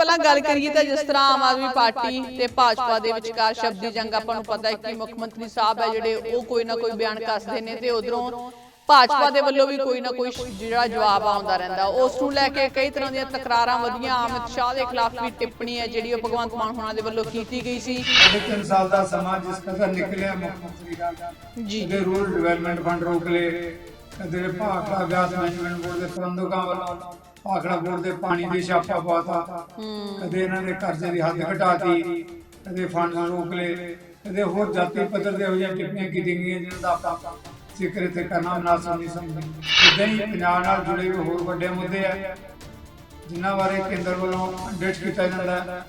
ਪਹਿਲਾਂ ਗੱਲ ਕਰੀਏ ਤਾਂ ਜਿਸ ਤਰ੍ਹਾਂ ਆਮ ਆਦਮੀ ਪਾਰਟੀ ਤੇ ਭਾਜਪਾ ਦੇ ਵਿਚਕਾਰ ਸ਼ਬਦੀ ਜੰਗ ਆਪਾਂ ਨੂੰ ਪਤਾ ਹੈ ਕਿ ਮੁੱਖ ਮੰਤਰੀ ਸਾਹਿਬ ਹੈ ਜਿਹੜੇ ਉਹ ਕੋਈ ਨਾ ਕੋਈ ਬਿਆਨ ਕੱਸਦੇ ਨੇ ਤੇ ਉਧਰੋਂ ਭਾਜਪਾ ਦੇ ਵੱਲੋਂ ਵੀ ਕੋਈ ਨਾ ਕੋਈ ਜਿਹੜਾ ਜਵਾਬ ਆਉਂਦਾ ਰਹਿੰਦਾ ਉਸ ਨੂੰ ਲੈ ਕੇ ਕਈ ਤਰ੍ਹਾਂ ਦੀਆਂ ਤਕਰਾਰਾਂ ਵਧੀਆਂ ਅਮਿਤ ਸ਼ਾਹ ਦੇ ਖਿਲਾਫ ਵੀ ਟਿੱਪਣੀ ਹੈ ਜਿਹੜੀ ਉਹ ਭਗਵੰਤ ਮਾਨ ਹੋਣਾ ਦੇ ਵੱਲੋਂ ਕੀਤੀ ਗਈ ਸੀ। ਸਾਢੇ ਤਿੰਨ ਸਾਲ ਦਾ ਸਮਾਂ ਜਿਸ ਕਦਰ ਨਿਕਲਿਆ ਮੁੱਖ ਮੰਤਰੀ ਦਾ। ਜੀ। ਕਦੇ ਰੂਰਲ ਡਿਵੈਲਪਮੈਂਟ ਫੰਡ ਰੋਕ ਲਏ। ਕਦੇ ਭਾਖੜਾ ਵਿਆਸ ਮੈਨੇਜਮੈਂਟ ਬੋਰਡ ਦੇ ਪ੍ਰਬੰਧਕਾਂ ਵੱਲੋਂ ਭਾਖੜਾ ਬੋਰਡ ਦੇ ਪਾਣੀ ਦੇ ਛਾਪਾ ਪਾਤਾ। ਕਦੇ ਇਹਨਾਂ ਦੇ ਕਰਜ਼ੇ ਦੀ ਹੱਦ ਘਟਾਤੀ ਕਦੇ ਫੰਡ ਰੋਕ ਲਏ ਕਦੇ ਹੋਰ ਜਾਤੀ ਪੱਧਰ ਦੇ ਹੋ ਜਾਂ ਟਿੱਪਣੀਆਂ ਕੀਤੀਆਂ ਗਈਆਂ ਜਿਹਨਾਂ ਦਾ ਆਪਾਂ ਜ਼ਿਕਰ ਇੱਥੇ ਕਰਨਾ ਮਨਾਸਬ ਨਹੀਂ ਸਮਝਦੇ ਇਦਾਂ ਹੀ ਪੰਜਾਬ ਨਾਲ ਜੁੜੇ ਹੋਏ ਹੋਰ ਵੱਡੇ ਮੁੱਦੇ ਆ ਜਿਨ੍ਹਾਂ ਬਾਰੇ ਕੇਂਦਰ ਵੱਲੋਂ ਡਿਟ ਕੀਤਾ ਜਾਂਦਾ ਹੈ।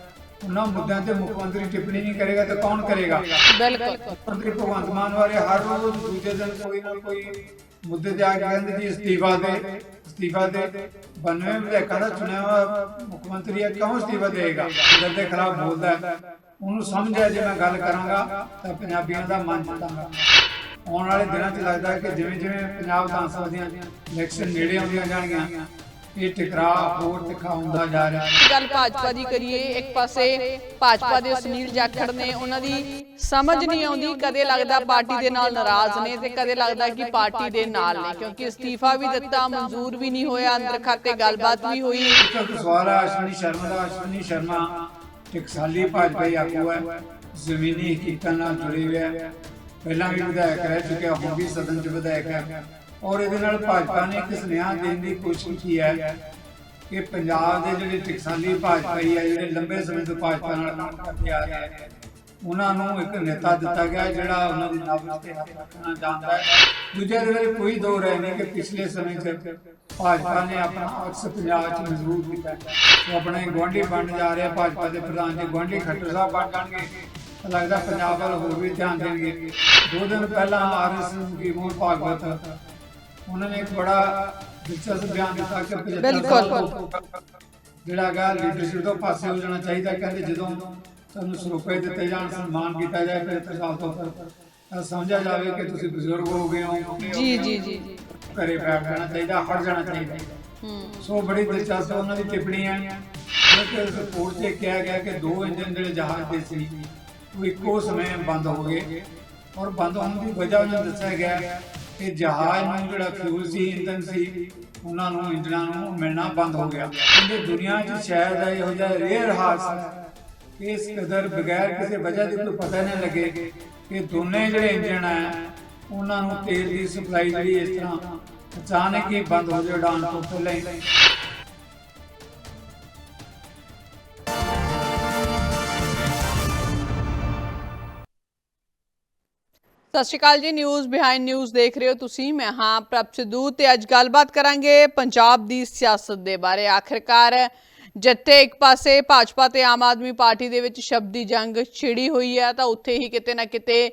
ਉਹਨਾਂ ਮੁੱਦਿਆਂ ਤੇ ਮੁੱਖ ਮੰਤਰੀ ਟਿੱਪਣੀ ਨਹੀਂ ਕਰੇਗਾ ਤਾਂ ਕੌਣ ਕਰੇਗਾ? ਬਿਲਕੁਲ। ਮੰਤਰੀ ਭਗਵੰਤ ਮਾਨ ਬਾਰੇ ਹਰ ਰੋਜ਼ ਦੂਜੇ ਦਿਨ ਕੋਈ ਨਾ ਕੋਈ ਮੁੱਦੇ ਤੇ ਆ ਕੇ ਕਹਿੰਦੇ ਜੀ ਅਸਤੀਫਾ ਦੇ। ਅਸਤੀਫਾ ਦੇ 92 ਵਿਧਾਇਕਾਂ ਦਾ ਚੁਣਿਆ ਹੋਇਆ ਮੁੱਖ ਮੰਤਰੀ ਹੈ ਕਿਉਂ ਅਸਤੀਫਾ ਦੇਗਾ ਜਦ ਦੇ ਖਿਲਾਫ ਬੋਲਦਾ ਹੈ। ਉਹਨੂੰ ਸਮਝਿਆ ਜੇ ਮੈਂ ਗੱਲ ਕਰਾਂਗਾ, ਤਾਂ ਪੰਜਾਬੀਆਂ ਦਾ ਮਨ ਜਿੱਤਾਂਗਾ। ਆਉਣ ਵਾਲੇ ਦਿਨਾਂ 'ਚ ਲੱਗਦਾ ਹੈ ਕਿ ਜਿਵੇਂ ਜਿਵੇਂ ਪੰਜਾਬ ਵਿਧਾਨ ਸਭਾ ਦੀਆਂ ਇਲੈਕਸ਼ਨ ਨੇੜੇ ਆਉਂਦੀਆਂ ਜਾਣਗੀਆਂ ਇਹ ਟਕਰਾਅ ਹੋਰ ਤਿੱਖਾ ਹੁੰਦਾ ਜਾ ਰਿਹਾ ਹੈ। ਗੱਲ ਭਾਜਪਾ ਦੀ ਕਰੀਏ ਇੱਕ ਪਾਸੇ ਭਾਜਪਾ ਦੇ ਸੁਨੀਲ ਜਾਖੜ ਨੇ ਉਹਨਾਂ ਦੀ ਸਮਝ ਨਹੀਂ ਆਉਂਦੀ ਕਦੇ ਲੱਗਦਾ ਪਾਰਟੀ ਦੇ ਨਾਲ ਨਾਰਾਜ਼ ਨੇ ਤੇ ਕਦੇ ਲੱਗਦਾ ਕਿ ਪਾਰਟੀ ਦੇ ਨਾਲ ਨੇ ਕਿਉਂਕਿ ਅਸਤੀਫਾ ਵੀ ਦਿੱਤਾ ਮਨਜ਼ੂਰ ਵੀ ਨਹੀਂ ਹੋਇਆ ਅੰਦਰ ਖਾਤੇ ਗੱਲਬਾਤ ਵੀ ਹੋਈ। ਇੱਕ ਸਵਾਲ ਹੈ ਅਸ਼ਵਨੀ ਸ਼ਰਮਾ ਦਾ ਅਸ਼ਵਨੀ ਸ਼ਰਮਾ ਟਕਸਾਲੀ ਭਾਜਪਾਈ ਆਗੂ ਹੈ। ਜ਼ਮੀਨੀ ਹਕੀਕਤਾਂ ਨਾਲ ਜੁੜੇ ਹੋਏ ਹੈ ਪਹਿਲਾਂ ਵੀ ਵਿਧਾਇਕ ਰਹਿ ਚੁੱਕਿਆ ਹੁਣ ਵੀ ਸਦਨ ਚ ਵਿਧਾਇਕ ਹੈ। ਔਰ ਇਹਦੇ ਨਾਲ ਭਾਜਪਾ ਨੇ ਇੱਕ ਸੁਨੇਹਾ ਦੇਣ ਦੀ ਕੋਸ਼ਿਸ਼ ਕੀਤੀ ਹੈ ਕਿ ਪੰਜਾਬ ਦੇ ਜਿਹੜੇ ਟਕਸਾਲੀ ਭਾਜਪਾਈ ਹੈ ਜਿਹੜੇ ਲੰਬੇ ਸਮੇਂ ਤੋਂ ਭਾਜਪਾ ਨਾਲ ਕੰਮ ਕਰਦੇ ਆ ਰਹੇ ਹੈ ਉਹਨਾਂ ਨੂੰ ਇੱਕ ਨੇਤਾ ਦਿੱਤਾ ਗਿਆ ਜਿਹੜਾ ਉਹਨਾਂ ਦੀ ਨਬਜ਼ ਤੇ ਹੱਥ ਰੱਖਣਾ ਜਾਣਦਾ ਹੈ। ਦੂਜੇ ਦੇ ਵਿੱਚ ਕੋਈ ਦੋ ਰਹਿ ਨਹੀਂ ਕਿ ਪਿਛਲੇ ਸਮੇਂ 'ਚ ਭਾਜਪਾ ਨੇ ਆਪਣਾ ਅਕਸ ਪੰਜਾਬ 'ਚ ਮਜ਼ਬੂਤ ਕੀਤਾ। ਉਹ ਆਪਣੇ ਗੁਆਂਢੀ ਬਣ ਜਾ ਰਿਹਾ ਭਾਜਪਾ ਦੇ ਪ੍ਰਧਾਨ ਜੀ ਗੁਆਂਢੀ ਖੱਟਰ ਸਾਹਿਬ ਬਣ ਜਾਣਗੇ। ਲੱਗਦਾ ਪੰਜਾਬ ਵੱਲ ਹੋਰ ਵੀ ਧਿਆਨ ਦੇਣਗੇ। ਦੋ ਦਿਨ ਪਹਿਲਾਂ ਆਰਐਸਐਸ ਦੀ ਮੋਹਨ ਭਾਗਵਤ ਉਹਨਾਂ ਨੇ ਇੱਕ ਬੜਾ ਦਿਲਚਸਪ ਬਿਆਨ ਦਿੱਤਾ ਕਿ 75 ਸਾਲ ਬਿਲਕੁਲ। ਜਿਹੜਾ ਹੈਗਾ ਲੀਡਰਸ਼ਿਪ ਤੋਂ ਪਾਸੇ ਹੋ ਜਾਣਾ ਚਾਹੀਦਾ ਕਹਿੰਦੇ ਜਦੋਂ ਤੁਹਾਨੂੰ ਸਰੂਪੇ ਦਿੱਤੇ ਜਾਣ ਸਨਮਾਨ ਕੀਤਾ ਜਾਏ ਫਿਰ ਤੇ ਸਾਲ ਤੋਂ ਤਾਂ ਸਮਝਿਆ ਜਾਵੇ ਕਿ ਤੁਸੀਂ ਬਜ਼ੁਰਗ ਹੋ ਗਏ ਹੋ ਜੀ ਜੀ ਜੀ। ਘਰੇ ਬੈਠ ਜਾਣਾ ਚਾਹੀਦਾ ਹਟ ਜਾਣਾ ਚਾਹੀਦਾ। ਹੂੰ। ਸੋ ਬੜੀ ਦਿਲਚਸਪ ਉਹਨਾਂ ਦੀ ਟਿੱਪਣੀ ਹੈ। ਕਿ ਰਿਪੋਰਟ 'ਚ ਕਿਹਾ ਗਿਆ ਕਿ ਦੋ ਇੰਜਨ ਜਿਹੜੇ ਜਹਾਜ਼ ਦੇ ਸੀ ਉਹ ਇੱਕੋ ਸਮੇਂ ਬੰਦ ਹੋ ਗਏ। ਔਰ ਬੰਦ ਹੋਣ ਦੀ ਵਜ੍ਹਾ ਉਹਨਾਂ ਦੱਸਿਆ ਗਿਆ ਕਿ ਜਹਾਜ਼ ਨੂੰ ਜਿਹੜਾ ਫਿਊਲ ਸੀ ਇੰਧਨ ਸੀ, ਉਹਨਾਂ ਨੂੰ ਇੰਜਨਾਂ ਨੂੰ ਮਿਲਣਾ ਬੰਦ ਹੋ ਗਿਆ। ਕਹਿੰਦੇ ਦੁਨੀਆ 'ਚ ਸ਼ਾਇਦ ਇਹੋ ਜਿਹਾ ਰੇਅਰ ਹਾਦਸਾ ਇਸ ਕਦਰ ਬਗੈਰ ਕਿਸੇ ਵਜ੍ਹਾ ਦੇ ਕੋਈ ਪਤਾ ਨਹੀਂ ਲੱਗੇ ਕਿ ਦੋਨੇ ਜਿਹੜੇ ਇੰਜਣ ਹੈ, ਉਹਨਾਂ ਨੂੰ ਤੇਲ ਦੀ ਸਪਲਾਈ ਜਿਹੜੀ ਇਸ ਤਰ੍ਹਾਂ ਅਚਾਨਕ ਹੀ ਬੰਦ ਹੋ ਜਾਏ ਉਡਾਨ ਤੋਂ ਪਹਿਲਾਂ ਹੀ। ਸਤਿ ਸ਼੍ਰੀ ਅਕਾਲ ਜੀ ਨਿਊਜ਼ ਬਿਹਾਈਂਡ ਨਿਊਜ਼ ਦੇਖ ਰਹੇ ਹੋ ਤੁਸੀਂ। ਮੈਂ ਹਾਂ ਪ੍ਰਭ ਸਿੱਧੂ ਤੇ ਅੱਜ ਗੱਲਬਾਤ ਕਰਾਂਗੇ ਪੰਜਾਬ ਦੀ ਸਿਆਸਤ ਦੇ ਬਾਰੇ। ਆਖਿਰਕਾਰ ਜਿੱਥੇ ਇੱਕ ਪਾਸੇ ਭਾਜਪਾ ਤੇ ਆਮ ਆਦਮੀ ਪਾਰਟੀ ਦੇ ਵਿੱਚ ਸ਼ਬਦੀ ਜੰਗ ਛਿੜੀ ਹੋਈ ਹੈ, ਤਾਂ ਉੱਥੇ ਹੀ ਕਿਤੇ ਨਾ ਕਿਤੇ